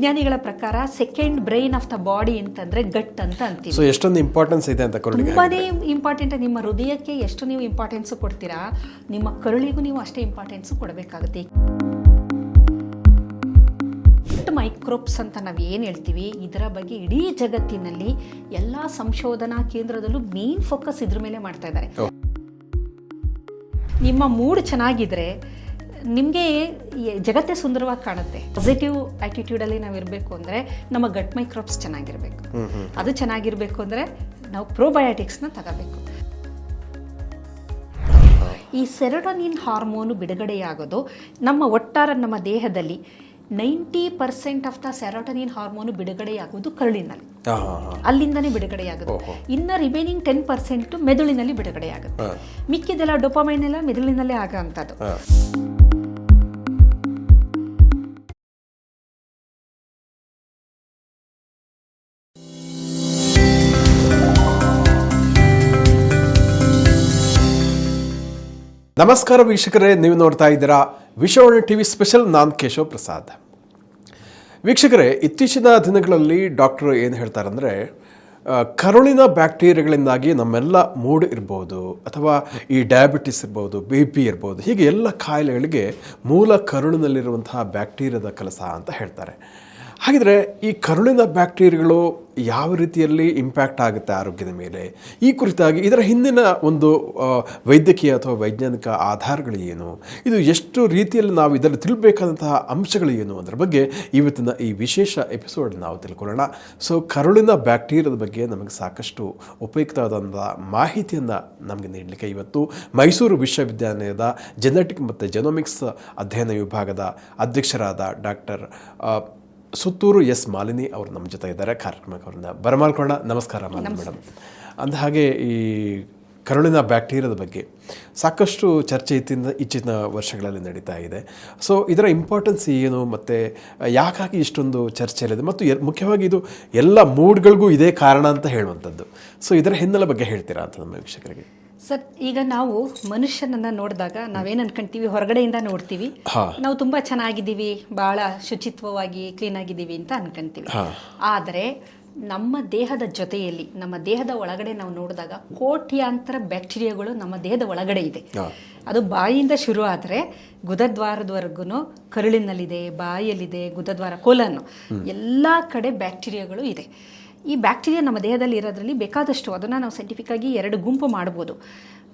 ವಿಜ್ಞಾನಿಗಳ ಪ್ರಕಾರ second brain of the body ಅಂತಂದ್ರೆ ಗಟ್ ಅಂತ ಅಂತೀವಿ. ಸೊ ಎಷ್ಟೊಂದು ಇಂಪಾರ್ಟೆನ್ಸ್ ಇದೆ ಅಂತ ಕರುಳಿಗೆ ತುಂಬಾನೇ ಇಂಪಾರ್ಟೆಂಟ್ ನಿಮ್ಮ ಹೃದಯಕ್ಕೆ ಎಷ್ಟು ನೀವು ಇಂಪಾರ್ಟೆನ್ಸ್ ಕೊಡ್ತೀರಾ ನಿಮ್ಮ ಕರುಳಿಗೂ ನೀವು ಅಷ್ಟೇ ಇಂಪಾರ್ಟೆನ್ಸ್ ಕೊಡಬೇಕಾಗುತ್ತೆ. ಮೈಕ್ರೋಬ್ಸ್ ಅಂತ ನಾವು ಏನು ಹೇಳ್ತೀವಿ ಇದರ ಬಗ್ಗೆ ಇಡೀ ಜಗತ್ತಿನಲ್ಲಿ ಎಲ್ಲ ಸಂಶೋಧನಾ ಕೇಂದ್ರದಲ್ಲೂ ಮೇನ್ ಫೋಕಸ್ ಇದ್ರ ಮೇಲೆ ಮಾಡ್ತಾ ಇದ್ದಾರೆ. ನಿಮ್ಮ ಮೂಡ್ ಚೆನ್ನಾಗಿದ್ರೆ ನಿಮಗೆ ಜಗತ್ತೇ ಸುಂದರವಾಗಿ ಕಾಣುತ್ತೆ. ಪಾಸಿಟಿವ್ ಆ್ಯಟಿಟ್ಯೂಡಲ್ಲಿ ನಾವು ಇರಬೇಕು ಅಂದರೆ ನಮ್ಮ ಗಟ್ ಮೈಕ್ರೋಬ್ಸ್ ಚೆನ್ನಾಗಿರಬೇಕು. ಅದು ಚೆನ್ನಾಗಿರಬೇಕು ಅಂದರೆ ನಾವು ಪ್ರೋಬಯೋಟಿಕ್ಸ್ನ ತಗೋಬೇಕು. ಈ ಸೆರೋಟೋನಿನ್ ಹಾರ್ಮೋನು ಬಿಡುಗಡೆಯಾಗೋದು ನಮ್ಮ ಒಟ್ಟಾರೆ ನಮ್ಮ ದೇಹದಲ್ಲಿ ninety percent of the serotonin hormone ಬಿಡುಗಡೆಯಾಗುವುದು ಕರುಳಿನಲ್ಲಿ. ಅಲ್ಲಿಂದನೇ ಬಿಡುಗಡೆಯಾಗುತ್ತೆ. ಇನ್ನ ರಿಮೈನಿಂಗ್ ಟೆನ್ ಪರ್ಸೆಂಟ್ ಮೆದುಳಿನಲ್ಲಿ ಬಿಡುಗಡೆಯಾಗುತ್ತೆ. ಮಿಕ್ಕಿದೆಲ್ಲ ಡೊಪಾಮೈನ್ ಎಲ್ಲ ಮೆದುಳಿನಲ್ಲೇ ಆಗೋ ಅಂಥದ್ದು. ನಮಸ್ಕಾರ ವೀಕ್ಷಕರೇ, ನೀವು ನೋಡ್ತಾ ಇದ್ದೀರಾ ವಿಶ್ವವಾಣಿ ಟಿವಿ ಸ್ಪೆಷಲ್ ನಾನು ಕೇಶವ ಪ್ರಸಾದ್. ವೀಕ್ಷಕರೇ, ಇತ್ತೀಚಿನ ದಿನಗಳಲ್ಲಿ ಡಾಕ್ಟರ್ ಏನು ಹೇಳ್ತಾರೆ ಅಂದರೆ ಕರುಳಿನ ಬ್ಯಾಕ್ಟೀರಿಯಾಗಳಿಂದಾಗಿ ನಮ್ಮೆಲ್ಲ ಮೂಡ್ ಇರ್ಬೋದು, ಅಥವಾ ಈ ಡಯಾಬಿಟಿಸ್ ಇರ್ಬೋದು ಬಿ ಪಿ ಇರ್ಬೋದು, ಹೀಗೆ ಎಲ್ಲ ಕಾಯಿಲೆಗಳಿಗೆ ಮೂಲ ಕರುಳಿನಲ್ಲಿರುವಂತಹ ಬ್ಯಾಕ್ಟೀರಿಯಾದ ಕೆಲಸ ಅಂತ ಹೇಳ್ತಾರೆ. ಹಾಗಿದ್ರೆ ಈ ಕರುಳಿನ ಬ್ಯಾಕ್ಟೀರಿಯಾಗಳು ಯಾವ ರೀತಿಯಲ್ಲಿ ಇಂಪ್ಯಾಕ್ಟ್ ಆಗುತ್ತೆ ಆರೋಗ್ಯದ ಮೇಲೆ? ಈ ಕುರಿತಾಗಿ ಇದರ ಹಿಂದಿನ ಒಂದು ವೈದ್ಯಕೀಯ ಅಥವಾ ವೈಜ್ಞಾನಿಕ ಆಧಾರಗಳು ಏನು? ಇದು ಎಷ್ಟು ರೀತಿಯಲ್ಲಿ ನಾವು ಇದರಲ್ಲಿ ತಿಳ್ಬೇಕಾದಂತಹ ಅಂಶಗಳು ಏನು ಅದರ ಬಗ್ಗೆ ಇವತ್ತಿನ ಈ ವಿಶೇಷ ಎಪಿಸೋಡ್ ನಾವು ತಿಳ್ಕೊಳ್ಳೋಣ. ಸೊ ಕರುಳಿನ ಬ್ಯಾಕ್ಟೀರಿಯಾದ ಬಗ್ಗೆ ನಮಗೆ ಸಾಕಷ್ಟು ಉಪಯುಕ್ತವಾದಂಥ ಮಾಹಿತಿಯನ್ನು ನಮಗೆ ನೀಡಲಿಕ್ಕೆ ಇವತ್ತು ಮೈಸೂರು ವಿಶ್ವವಿದ್ಯಾಲಯದ ಜೆನೆಟಿಕ್ ಮತ್ತು ಜೆನೋಮಿಕ್ಸ್ ಅಧ್ಯಯನ ವಿಭಾಗದ ಅಧ್ಯಕ್ಷರಾದ ಡಾಕ್ಟರ್ ಸುತ್ತೂರು ಎಸ್ ಮಾಲಿನಿ ಅವರು ನಮ್ಮ ಜೊತೆ ಇದ್ದಾರೆ. ಕಾರ್ಯಕ್ರಮಕ್ಕೆ ಅವ್ರನ್ನ ಬರಮಾಡ್ಕೊಳ್ಳೋಣ. ನಮಸ್ಕಾರ ಮಾಲಿನಿ ಮೇಡಮ್. ಅಂದ ಹಾಗೆ ಈ ಕರುಳಿನ ಬ್ಯಾಕ್ಟೀರಿಯಾದ ಬಗ್ಗೆ ಸಾಕಷ್ಟು ಚರ್ಚೆ ಇತ್ತಿನ ಇಚ್ಚಿನ ವರ್ಷಗಳಲ್ಲಿ ನಡೀತಾ ಇದೆ. ಸೊ ಇದರ ಇಂಪಾರ್ಟೆನ್ಸ್ ಏನು ಮತ್ತು ಯಾಕಾಗಿ ಇಷ್ಟೊಂದು ಚರ್ಚೆಯಲ್ಲಿದೆ ಮತ್ತು ಎಲ್- ಮುಖ್ಯವಾಗಿ ಇದು ಎಲ್ಲ ಮೂಡ್ಗಳಿಗೂ ಇದೇ ಕಾರಣ ಅಂತ ಹೇಳುವಂಥದ್ದು. ಸೊ ಇದರ ಹಿನ್ನೆಲೆ ಬಗ್ಗೆ ಹೇಳ್ತೀರಾ ಅಂತ ನಮ್ಮ ವೀಕ್ಷಕರಿಗೆ? ಸರ್ ಈಗ ನಾವು ಮನುಷ್ಯನನ್ನ ನೋಡಿದಾಗ ನಾವೇನ್ ಅನ್ಕೊಂತೀವಿ? ಹೊರಗಡೆಯಿಂದ ನೋಡ್ತೀವಿ. ನಾವು ತುಂಬಾ ಚೆನ್ನಾಗಿದ್ದೀವಿ ಬಹಳ ಶುಚಿತ್ವವಾಗಿ ಕ್ಲೀನ್ ಆಗಿದ್ದೀವಿ ಅಂತ ಅನ್ಕೊಂತೀವಿ. ಆದರೆ ನಮ್ಮ ದೇಹದ ಜೊತೆಯಲ್ಲಿ ನಮ್ಮ ದೇಹದ ಒಳಗಡೆ ನಾವು ನೋಡಿದಾಗ ಕೋಟ್ಯಾಂತರ ಬ್ಯಾಕ್ಟೀರಿಯಾಗಳು ನಮ್ಮ ದೇಹದ ಒಳಗಡೆ ಇದೆ. ಅದು ಬಾಯಿಯಿಂದ ಶುರು ಆದರೆ ಗುದದ್ವಾರದವರೆಗೂ ಕರುಳಿನಲ್ಲಿದೆ ಬಾಯಲ್ಲಿದೆ ಗುದದ್ವಾರ ಕೋಲನ್ನು. ಎಲ್ಲ ಕಡೆ ಬ್ಯಾಕ್ಟೀರಿಯಾಗಳು ಇದೆ. ಈ ಬ್ಯಾಕ್ಟೀರಿಯಾ ನಮ್ಮ ದೇಹದಲ್ಲಿ ಇರೋದ್ರಲ್ಲಿ ಬೇಕಾದಷ್ಟು ಅದನ್ನು ನಾವು ಸೈಂಟಿಫಿಕ್ಕಾಗಿ ಎರಡು ಗುಂಪು ಮಾಡ್ಬೋದು.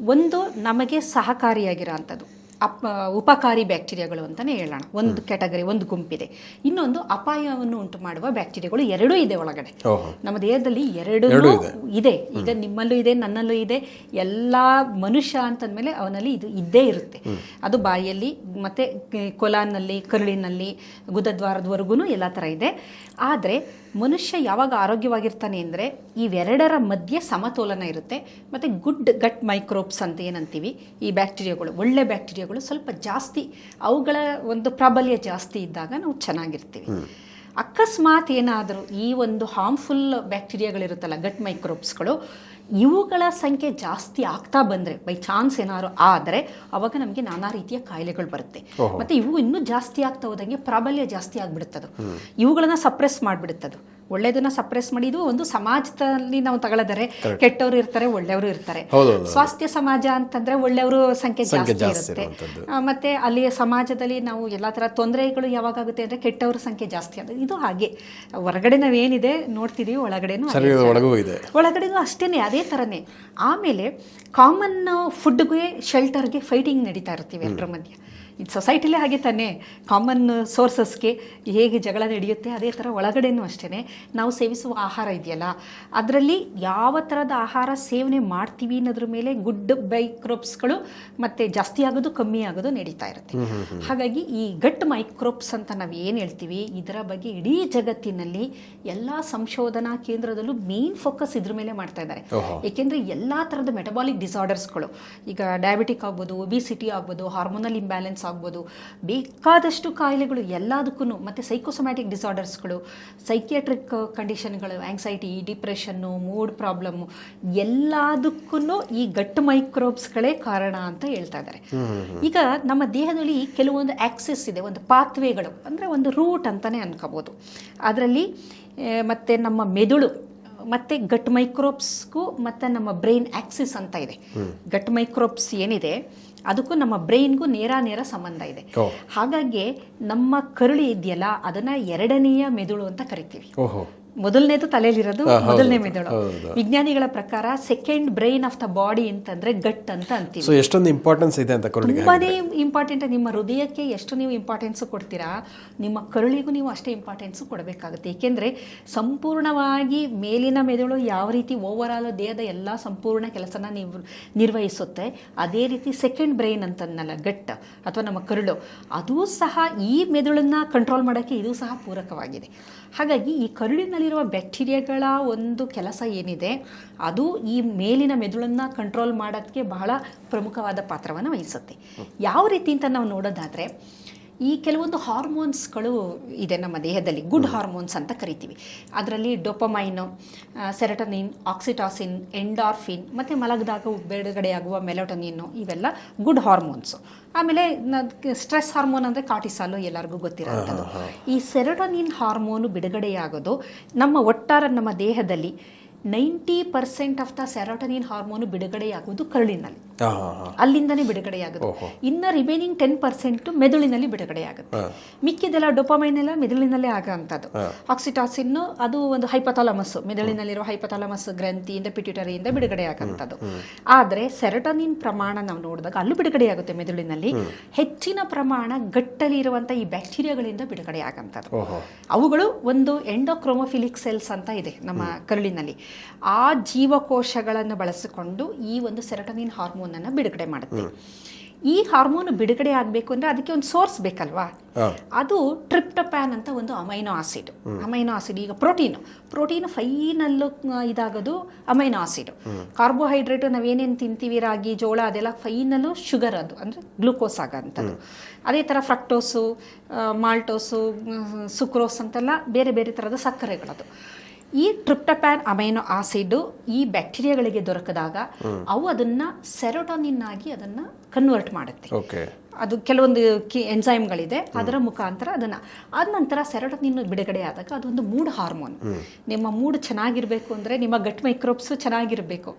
ಒಂದು ನಮಗೆ ಸಹಕಾರಿಯಾಗಿರೋ ಅಂಥದ್ದು. ಅಪ್ ಉಪಕಾರಿ ಬ್ಯಾಕ್ಟೀರಿಯಾಗಳು ಅಂತಲೇ ಹೇಳೋಣ. ಒಂದು ಕ್ಯಾಟಗರಿ ಒಂದು ಗುಂಪಿದೆ. ಇನ್ನೊಂದು ಅಪಾಯವನ್ನು ಉಂಟು ಮಾಡುವ ಬ್ಯಾಕ್ಟೀರಿಯಾಗಳು ಎರಡೂ ಇದೆ ಒಳಗಡೆ. ನಮ್ಮ ದೇಹದಲ್ಲಿ ಎರಡು ಇದೆ. ಇದೆ. ಈಗ ನಿಮ್ಮಲ್ಲೂ ಇದೆ ನನ್ನಲ್ಲೂ ಇದೆ. ಎಲ್ಲ ಮನುಷ್ಯ ಅಂತಂದ್ಮೇಲೆ ಅವನಲ್ಲಿ ಇದು ಇದ್ದೇ ಇರುತ್ತೆ. ಅದು ಬಾಯಲ್ಲಿ ಮತ್ತೆ ಕೊಲಾನಲ್ಲಿ ಕರುಳಿನಲ್ಲಿ ಗುದದ್ವಾರದವರೆಗೂ ಎಲ್ಲ ಥರ ಇದೆ. ಆದರೆ ಮನುಷ್ಯ ಯಾವಾಗ ಆರೋಗ್ಯವಾಗಿರ್ತಾನೆ ಅಂದರೆ ಇವೆರಡರ ಮಧ್ಯೆ ಸಮತೋಲನ ಇರುತ್ತೆ. ಮತ್ತು ಗುಡ್ ಗಟ್ ಮೈಕ್ರೋಬ್ಸ್ ಅಂತ ಏನಂತೀವಿ ಈ ಬ್ಯಾಕ್ಟೀರಿಯಾಗಳು ಒಳ್ಳೆ ಬ್ಯಾಕ್ಟೀರಿಯಾಗಳು ಸ್ವಲ್ಪ ಜಾಸ್ತಿ ಅವುಗಳ ಒಂದು ಪ್ರಾಬಲ್ಯ ಜಾಸ್ತಿ ಇದ್ದಾಗ ನಾವು ಚೆನ್ನಾಗಿರ್ತೀವಿ. ಅಕಸ್ಮಾತ್ ಏನಾದರೂ ಈ ಒಂದು ಹಾರ್ಮ್ಫುಲ್ ಬ್ಯಾಕ್ಟೀರಿಯಾಗಳಿರುತ್ತಲ್ಲ ಗಟ್ ಮೈಕ್ರೋಬ್ಸ್ಗಳು ಇವುಗಳ ಸಂಖ್ಯೆ ಜಾಸ್ತಿ ಆಗ್ತಾ ಬಂದರೆ ಬೈ ಚಾನ್ಸ್ ಏನಾದ್ರು ಆದರೆ ಅವಾಗ ನಮಗೆ ನಾನಾ ರೀತಿಯ ಕಾಯಿಲೆಗಳು ಬರುತ್ತೆ. ಮತ್ತೆ ಇವು ಇನ್ನೂ ಜಾಸ್ತಿ ಆಗ್ತಾ ಹೋದಂಗೆ ಪ್ರಾಬಲ್ಯ ಜಾಸ್ತಿ ಆಗಿಬಿಡುತ್ತದು ಇವುಗಳನ್ನ ಸಪ್ರೆಸ್ ಮಾಡಿಬಿಡುತ್ತದು. ಒಳ್ಳೆಯದನ್ನ ಸಪ್ರೆಸ್ ಮಾಡಿ ಇದು ಒಂದು ಸಮಾಜದಲ್ಲಿ ನಾವು ತಗೊಳ್ಳೋದರೆ ಕೆಟ್ಟವರು ಇರ್ತಾರೆ ಒಳ್ಳೆಯವರು ಇರ್ತಾರೆ. ಸ್ವಾಸ್ಥ್ಯ ಸಮಾಜ ಅಂತಂದ್ರೆ ಒಳ್ಳೆಯವರು ಸಂಖ್ಯೆ ಜಾಸ್ತಿ ಇರುತ್ತೆ. ಮತ್ತೆ ಅಲ್ಲಿ ಸಮಾಜದಲ್ಲಿ ನಾವು ಎಲ್ಲ ತರ ತೊಂದರೆಗಳು ಯಾವಾಗ ಆಗುತ್ತೆ ಅಂದ್ರೆ ಕೆಟ್ಟವ್ರ ಸಂಖ್ಯೆ ಜಾಸ್ತಿ ಆಗುತ್ತೆ. ಇದು ಹಾಗೆ. ಹೊರಗಡೆ ನಾವೇನಿದೆ ನೋಡ್ತಿದೀವಿ ಒಳಗಡೆನೂ ಅದೇ ಶರೀರದ ಥರ. ಒಳಗೂ ಇದೆ. ಒಳಗಡೆಗೂ ಅಷ್ಟೇನೆ ಅದೇ ತರನೇ. ಆಮೇಲೆ ಕಾಮನ್ ಫುಡ್ಗೆ ಶೆಲ್ಟರ್ಗೆ ಫೈಟಿಂಗ್ ನಡೀತಾ ಇರ್ತೀವಿ ಎಲ್ಲರ ಮಧ್ಯೆ. ಇದು ಸೊಸೈಟಿಲೇ ಹಾಗೆ ತಾನೇ. ಕಾಮನ್ ಸೋರ್ಸಸ್ಗೆ ಹೇಗೆ ಜಗಳ ನಡೆಯುತ್ತೆ ಅದೇ ಥರ ಒಳಗಡೆನೂ ಅಷ್ಟೇ ನಾವು ಸೇವಿಸುವ ಆಹಾರ ಇದೆಯಲ್ಲ ಅದರಲ್ಲಿ ಯಾವ ಥರದ ಆಹಾರ ಸೇವನೆ ಮಾಡ್ತೀವಿ ಅನ್ನೋದ್ರ ಮೇಲೆ ಗುಡ್ ಮೈಕ್ರೋಬ್ಸ್ಗಳು ಮತ್ತು ಜಾಸ್ತಿ ಆಗೋದು ಕಮ್ಮಿ ಆಗೋದು ನಡೀತಾ ಇರುತ್ತೆ. ಹಾಗಾಗಿ ಈ ಗಟ್ ಮೈಕ್ರೋಪ್ಸ್ ಅಂತ ನಾವು ಏನು ಹೇಳ್ತೀವಿ ಇದರ ಬಗ್ಗೆ ಇಡೀ ಜಗತ್ತಿನಲ್ಲಿ ಎಲ್ಲ ಸಂಶೋಧನಾ ಕೇಂದ್ರದಲ್ಲೂ ಮೇನ್ ಫೋಕಸ್ ಇದ್ರ ಮೇಲೆ ಮಾಡ್ತಾ ಇದ್ದಾರೆ. ಏಕೆಂದರೆ ಎಲ್ಲ ಥರದ ಮೆಟಬಾಲಿಕ್ ಡಿಸಾರ್ಡರ್ಸ್ಗಳು ಈಗ ಡಯಾಬಿಟಿಕ್ ಆಗ್ಬೋದು ಒಬಿಸಿಟಿ ಆಗ್ಬೋದು ಹಾರ್ಮೋನಲ್ ಇಂಬ್ಯಾಲೆನ್ಸ್ ಹಾರ್ಮೋನ್ಸ್ ಆಗ್ಬೋದು ಬೇಕಾದಷ್ಟು ಕಾಯಿಲೆಗಳು ಎಲ್ಲದಕ್ಕೂ ಮತ್ತು ಸೈಕೋಸೊಮ್ಯಾಟಿಕ್ ಡಿಸಾರ್ಡರ್ಸ್ಗಳು ಸೈಕಿಯಾಟ್ರಿಕ್ ಕಂಡೀಷನ್ಗಳು ಆ್ಯಂಗ್ಸೈಟಿ ಡಿಪ್ರೆಷನ್ನು ಮೂಡ್ ಪ್ರಾಬ್ಲಮ್ಮು ಎಲ್ಲದಕ್ಕೂ ಈ ಗಟ್ ಮೈಕ್ರೋಬ್ಸ್ಗಳೇ ಕಾರಣ ಅಂತ ಹೇಳ್ತಾ ಇದ್ದಾರೆ. ಈಗ ನಮ್ಮ ದೇಹದಲ್ಲಿ ಕೆಲವೊಂದು ಆಕ್ಸೆಸ್ ಇದೆ ಒಂದು ಪಾತ್ವೇಗಳು ಅಂದರೆ ಒಂದು ರೂಟ್ ಅಂತಲೇ ಅನ್ಕೋಬೋದು. ಅದರಲ್ಲಿ ಮತ್ತು ನಮ್ಮ ಮೆದುಳು ಮತ್ತು ಗಟ್ ಮೈಕ್ರೋಬ್ಸ್ಗೂ ಮತ್ತು ನಮ್ಮ ಬ್ರೈನ್ ಆಕ್ಸಿಸ್ ಅಂತ ಇದೆ. ಗಟ್ ಮೈಕ್ರೋಬ್ಸ್ ಏನಿದೆ ಅದಕ್ಕೂ ನಮ್ಮ ಬ್ರೈನ್ಗೂ ನೇರ ನೇರ ಸಂಬಂಧ ಇದೆ. ಹಾಗಾಗಿ ನಮ್ಮ ಕರುಳಿ ಇದೆಯಲ್ಲ ಅದನ್ನ ಎರಡನೆಯ ಮೆದುಳು ಅಂತ ಕರಿತೀವಿ. ಮೊದಲನೇದು ತಲೆಯಲ್ಲಿರೋದು ಮೊದಲನೇ ಮೆದುಳು. ವಿಜ್ಞಾನಿಗಳ ಪ್ರಕಾರ second brain of the body ಅಂತಂದ್ರೆ ಗಟ್ ಅಂತ ಅಂತೀವಿ. ಸೊ ಎಷ್ಟೊಂದು ಇಂಪಾರ್ಟೆನ್ಸ್ ಇದೆ ಅಂತ ತುಂಬಾನೇ ಇಂಪಾರ್ಟೆಂಟ್ ನಿಮ್ಮ ಹೃದಯಕ್ಕೆ ಎಷ್ಟು ನೀವು ಇಂಪಾರ್ಟೆನ್ಸ್ ಕೊಡ್ತೀರಾ ನಿಮ್ಮ ಕರುಳಿಗೂ ನೀವು ಅಷ್ಟೇ ಇಂಪಾರ್ಟೆನ್ಸ್ ಕೊಡಬೇಕಾಗುತ್ತೆ. ಏಕೆಂದ್ರೆ ಸಂಪೂರ್ಣವಾಗಿ ಮೇಲಿನ ಮೆದುಳು ಯಾವ ರೀತಿ ಓವರ್ ಆಲ್ ದೇಹದ ಎಲ್ಲ ಸಂಪೂರ್ಣ ಕೆಲಸನ ನೀವು ನಿರ್ವಹಿಸುತ್ತೆ ಅದೇ ರೀತಿ ಸೆಕೆಂಡ್ ಬ್ರೈನ್ ಅಂತಂದಲ್ಲ ಗಟ್ ಅಥವಾ ನಮ್ಮ ಕರುಳು. ಅದು ಸಹ ಈ ಮೆದುಳನ್ನ ಕಂಟ್ರೋಲ್ ಮಾಡೋಕ್ಕೆ ಇದು ಸಹ ಪೂರಕವಾಗಿದೆ. ಹಾಗಾಗಿ ಈ ಕರುಳಿನಲ್ಲಿರುವ ಬ್ಯಾಕ್ಟೀರಿಯಾಗಳ ಒಂದು ಕೆಲಸ ಏನಿದೆ ಅದು ಈ ಮೇಲಿನ ಮೆದುಳನ್ನು ಕಂಟ್ರೋಲ್ ಮಾಡೋಕ್ಕೆ ಬಹಳ ಪ್ರಮುಖವಾದ ಪಾತ್ರವನ್ನು ವಹಿಸುತ್ತೆ. ಯಾವ ರೀತಿ ಅಂತ ನಾವು ನೋಡೋದಾದರೆ ಈ ಕೆಲವೊಂದು ಹಾರ್ಮೋನ್ಸ್ಗಳು ಇದೆ ನಮ್ಮ ದೇಹದಲ್ಲಿ ಗುಡ್ ಹಾರ್ಮೋನ್ಸ್ ಅಂತ ಕರಿತೀವಿ. ಅದರಲ್ಲಿ ಡೊಪಮೈನು ಸೆರಟನಿನ್ ಆಕ್ಸಿಟಾಸಿನ್ ಎಂಡಾರ್ಫಿನ್ ಮತ್ತು ಮಲಗಿದಾಗ ಬಿಡುಗಡೆಯಾಗುವ ಮೆಲೋಟನಿನ್ನು ಇವೆಲ್ಲ ಗುಡ್ ಹಾರ್ಮೋನ್ಸು. ಆಮೇಲೆ ಸ್ಟ್ರೆಸ್ ಹಾರ್ಮೋನ್ ಅಂದರೆ ಕಾಟಿಸಾಲು ಎಲ್ಲರಿಗೂ ಗೊತ್ತಿರೋಂಥದ್ದು ಈ ಸೆರಟನಿನ್ ಹಾರ್ಮೋನು ಬಿಡುಗಡೆಯಾಗೋದು ನಮ್ಮ ಒಟ್ಟಾರೆ ನಮ್ಮ ದೇಹದಲ್ಲಿ ninety percent of the serotonin hormone ಬಿಡುಗಡೆಯಾಗುವುದು ಕರುಳಿನಲ್ಲಿ. ಅಲ್ಲಿಂದನೇ ಬಿಡುಗಡೆಯಾಗುತ್ತೆ. ಇನ್ನು ರಿಮೈನಿಂಗ್ ಟೆನ್ ಪರ್ಸೆಂಟ್ ಮೆದುಳಿನಲ್ಲಿ ಬಿಡುಗಡೆಯಾಗುತ್ತೆ. ಮಿಕ್ಕಿದೆಲ್ಲ ಡೊಪಮೈನ್ ಎಲ್ಲ ಮೆದುಳಿನಲ್ಲೇ ಆಗೋಂಥದ್ದು ಆಕ್ಸಿಟಾಸಿನ್ ಅದು ಒಂದು ಹೈಪಥಾಲಮಸ್ ಮೆದುಳಿನಲ್ಲಿರುವ ಹೈಪಥಾಲಮಸ್ ಗ್ರಂಥಿಯಿಂದ ಪಿಟ್ಯೂಟರಿಯಿಂದ ಬಿಡುಗಡೆಯಾಗಂಥದ್ದು ಆದರೆ ಸೆರಟನಿನ್ ಪ್ರಮಾಣ ನಾವು ನೋಡಿದಾಗ ಅಲ್ಲೂ ಬಿಡುಗಡೆಯಾಗುತ್ತೆ ಮೆದುಳಿನಲ್ಲಿ. ಹೆಚ್ಚಿನ ಪ್ರಮಾಣ ಗಟ್ಟಲಿ ಇರುವಂಥ ಈ ಬ್ಯಾಕ್ಟೀರಿಯಾಗಳಿಂದ ಬಿಡುಗಡೆ ಆಗಂತದ್ದು ಅವುಗಳು ಒಂದು ಎಂಡೋಕ್ರೋಮೋಫಿಲಿಕ್ ಸೆಲ್ಸ್ ಅಂತ ಇದೆ ನಮ್ಮ ಕರುಳಿನಲ್ಲಿ. ಆ ಜೀವಕೋಶಗಳನ್ನು ಬಳಸಿಕೊಂಡು ಈ ಒಂದು ಸೆರಟನಿನ್ ಹಾರ್ಮೋನ್ ಅನ್ನು ಬಿಡುಗಡೆ ಮಾಡುತ್ತೆ. ಈ ಹಾರ್ಮೋನ್ ಬಿಡುಗಡೆ ಆಗಬೇಕು ಅಂದರೆ ಅದಕ್ಕೆ ಒಂದು ಸೋರ್ಸ್ ಬೇಕಲ್ವಾ? ಅದು ಟ್ರಿಪ್ಟೊಪ್ಯಾನ್ ಅಂತ ಒಂದು ಅಮೈನೋ ಆಸಿಡ್. ಅಮೈನೋ ಆಸಿಡ್ ಈಗ ಪ್ರೋಟೀನ್. ಪ್ರೋಟೀನ್ ಫೈನಲ್ಲು ಇದಾಗೋದು ಅಮೈನೋ ಆಸಿಡ್. ಕಾರ್ಬೋಹೈಡ್ರೇಟ್ ನಾವೇನೇನು ತಿಂತೀವಿ? ರಾಗಿ ಜೋಳ ಅದೆಲ್ಲ ಫೈನಲ್ಲು ಶುಗರ್ ಅದು. ಅಂದರೆ ಗ್ಲೂಕೋಸ್ ಆಗೋಂಥದ್ದು. ಅದೇ ಥರ ಫ್ರಕ್ಟೋಸು ಮಾಲ್ಟೋಸು ಸುಕ್ರೋಸ್ ಅಂತೆಲ್ಲ ಬೇರೆ ಬೇರೆ ಥರದ ಸಕ್ಕರೆಗಳದು. ಈ ಟ್ರಿಪ್ಟಪ್ಯಾನ್ ಅಮೈನೋ ಆಸಿಡ್ ಈ ಬ್ಯಾಕ್ಟೀರಿಯಾಗಳಿಗೆ ದೊರಕಿದಾಗ ಅವು ಅದನ್ನ ಸೆರೋಟೋನಿನ್ ಆಗಿ ಅದನ್ನ ಕನ್ವರ್ಟ್ ಮಾಡುತ್ತೆ. ಅದು ಕೆಲವೊಂದು ಕಿ ಎನ್ಸೈಮ್ಗಳಿದೆ ಅದರ ಮುಖಾಂತರ ಅದನ್ನು. ಆದ ನಂತರ ಸೆರೋಟೋನಿನ್ ಬಿಡುಗಡೆ ಆದಾಗ ಅದೊಂದು ಮೂಡ್ ಹಾರ್ಮೋನ್. ನಿಮ್ಮ ಮೂಡ್ ಚೆನ್ನಾಗಿರಬೇಕು ಅಂದ್ರೆ ನಿಮ್ಮ ಗಟ್ ಮೈಕ್ರೋಬ್ಸ್ ಚೆನ್ನಾಗಿರಬೇಕು.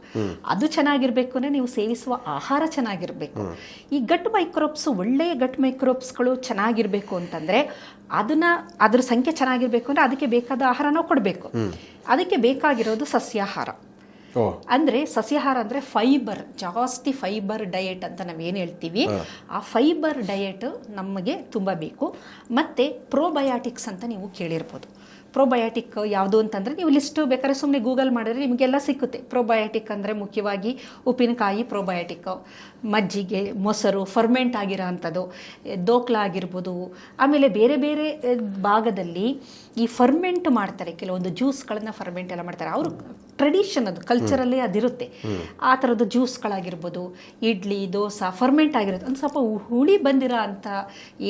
ಅದು ಚೆನ್ನಾಗಿರಬೇಕು ಅಂದರೆ ನೀವು ಸೇವಿಸುವ ಆಹಾರ ಚೆನ್ನಾಗಿರಬೇಕು. ಈ ಗಟ್ ಮೈಕ್ರೋಬ್ಸ್ ಒಳ್ಳೆಯ ಗಟ್ ಮೈಕ್ರೋಬ್ಸ್ಗಳು ಚೆನ್ನಾಗಿರಬೇಕು ಅಂತಂದ್ರೆ ಅದನ್ನ ಅದ್ರ ಸಂಖ್ಯೆ ಚೆನ್ನಾಗಿರಬೇಕು ಅಂದ್ರೆ ಅದಕ್ಕೆ ಬೇಕಾದ ಆಹಾರನೂ ನಾವು ಕೊಡಬೇಕು ಅದಕ್ಕೆ ಬೇಕಾಗಿರೋದು ಸಸ್ಯಾಹಾರ. ಅಂದ್ರೆ ಸಸ್ಯಾಹಾರ ಅಂದ್ರೆ ಫೈಬರ್ ಜಾಸ್ತಿ ಫೈಬರ್ ಡಯೆಟ್ ಅಂತ ನಾವೇನು ಹೇಳ್ತೀವಿ? ಆ ಫೈಬರ್ ಡಯೆಟ್ ನಮಗೆ ತುಂಬಾ ಬೇಕು. ಮತ್ತೆ ಪ್ರೋಬಯಾಟಿಕ್ಸ್ ಅಂತ ನೀವು ಕೇಳಿರ್ಬೋದು. ಪ್ರೋಬಯಾಟಿಕ್ ಯಾವುದು ಅಂತಂದರೆ ನೀವು ಲಿಸ್ಟ್ ಬೇಕಾದ್ರೆ ಸುಮ್ಮನೆ ಗೂಗಲ್ ಮಾಡಿದ್ರೆ ನಿಮಗೆಲ್ಲ ಸಿಕ್ಕುತ್ತೆ. ಪ್ರೋಬಯಾಟಿಕ್ ಅಂದರೆ ಮುಖ್ಯವಾಗಿ ಉಪ್ಪಿನಕಾಯಿ ಪ್ರೋಬಯಾಟಿಕ್ ಮಜ್ಜಿಗೆ ಮೊಸರು ಫರ್ಮೆಂಟ್ ಆಗಿರೋ ಅಂಥದ್ದು ದೋಕ್ಲ ಆಗಿರ್ಬೋದು. ಆಮೇಲೆ ಬೇರೆ ಬೇರೆ ಭಾಗದಲ್ಲಿ ಈ ಫರ್ಮೆಂಟ್ ಮಾಡ್ತಾರೆ. ಕೆಲವೊಂದು ಜ್ಯೂಸ್ಗಳನ್ನ ಫರ್ಮೆಂಟ್ ಎಲ್ಲ ಮಾಡ್ತಾರೆ. ಅವರು ಟ್ರೆಡಿಷನ್ ಅದು ಕಲ್ಚರಲ್ಲೇ ಅದಿರುತ್ತೆ. ಆ ಥರದ್ದು ಜ್ಯೂಸ್ಗಳಾಗಿರ್ಬೋದು ಇಡ್ಲಿ ದೋಸೆ ಫರ್ಮೆಂಟ್ ಆಗಿರುತ್ತೆ. ಒಂದು ಸ್ವಲ್ಪ ಹುಳಿ ಬಂದಿರೋ ಅಂಥ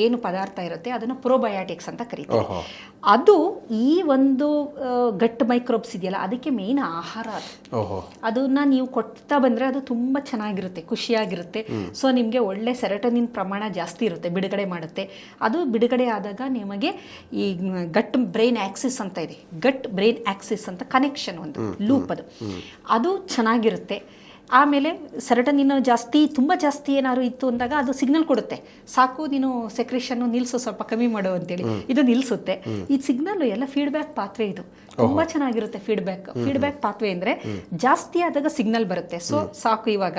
ಏನು ಪದಾರ್ಥ ಇರುತ್ತೆ ಅದನ್ನು ಪ್ರೋಬಯಾಟಿಕ್ಸ್ ಅಂತ ಕರೀತಾರೆ. ಅದು ಈ ಒಂದು ಗಟ್ ಮೈಕ್ರೋಬ್ಸ್ ಇದೆಯಲ್ಲ ಅದಕ್ಕೆ ಮೇನ್ ಆಹಾರ ಅದು. ಅದನ್ನ ನೀವು ಕೊಡ್ತಾ ಬಂದ್ರೆ ಅದು ತುಂಬ ಚೆನ್ನಾಗಿರುತ್ತೆ ಖುಷಿಯಾಗಿರುತ್ತೆ. ಸೊ ನಿಮಗೆ ಒಳ್ಳೆ ಸೆರಟನಿನ್ ಪ್ರಮಾಣ ಜಾಸ್ತಿ ಇರುತ್ತೆ ಬಿಡುಗಡೆ ಮಾಡುತ್ತೆ. ಅದು ಬಿಡುಗಡೆ ಆದಾಗ ನಿಮಗೆ ಈ ಗಟ್ ಬ್ರೈನ್ ಆಕ್ಸಿಸ್ ಅಂತ ಇದೆ. ಗಟ್ ಬ್ರೈನ್ ಆಕ್ಸಿಸ್ ಅಂತ ಕನೆಕ್ಷನ್ ಒಂದು ಲೂಪ್ ಅದು. ಅದು ಚೆನ್ನಾಗಿರುತ್ತೆ. ಆಮೇಲೆ ಸೆರಟನಿನ್ ಜಾಸ್ತಿ ತುಂಬ ಜಾಸ್ತಿ ಏನಾದ್ರು ಇತ್ತು ಅಂದಾಗ ಅದು ಸಿಗ್ನಲ್ ಕೊಡುತ್ತೆ. ಸಾಕು ನೀನು ಸೆಕ್ರೇಷನ್ ನಿಲ್ಸು ಸ್ವಲ್ಪ ಕಮ್ಮಿ ಮಾಡು ಅಂತೇಳಿ. ಇದು ನಿಲ್ಸುತ್ತೆ. ಈ ಸಿಗ್ನಲ್ ಎಲ್ಲ ಫೀಡ್ಬ್ಯಾಕ್ ಪಾತ್ರೆ ಇದು. ತುಂಬಾ ಚೆನ್ನಾಗಿರುತ್ತೆ ಫೀಡ್ಬ್ಯಾಕ್ ಫೀಡ್ಬ್ಯಾಕ್ ಪಾತ್ವೆ ಅಂದ್ರೆ ಜಾಸ್ತಿ ಆದಾಗ ಸಿಗ್ನಲ್ ಬರುತ್ತೆ. ಸೊ ಸಾಕು ಇವಾಗ.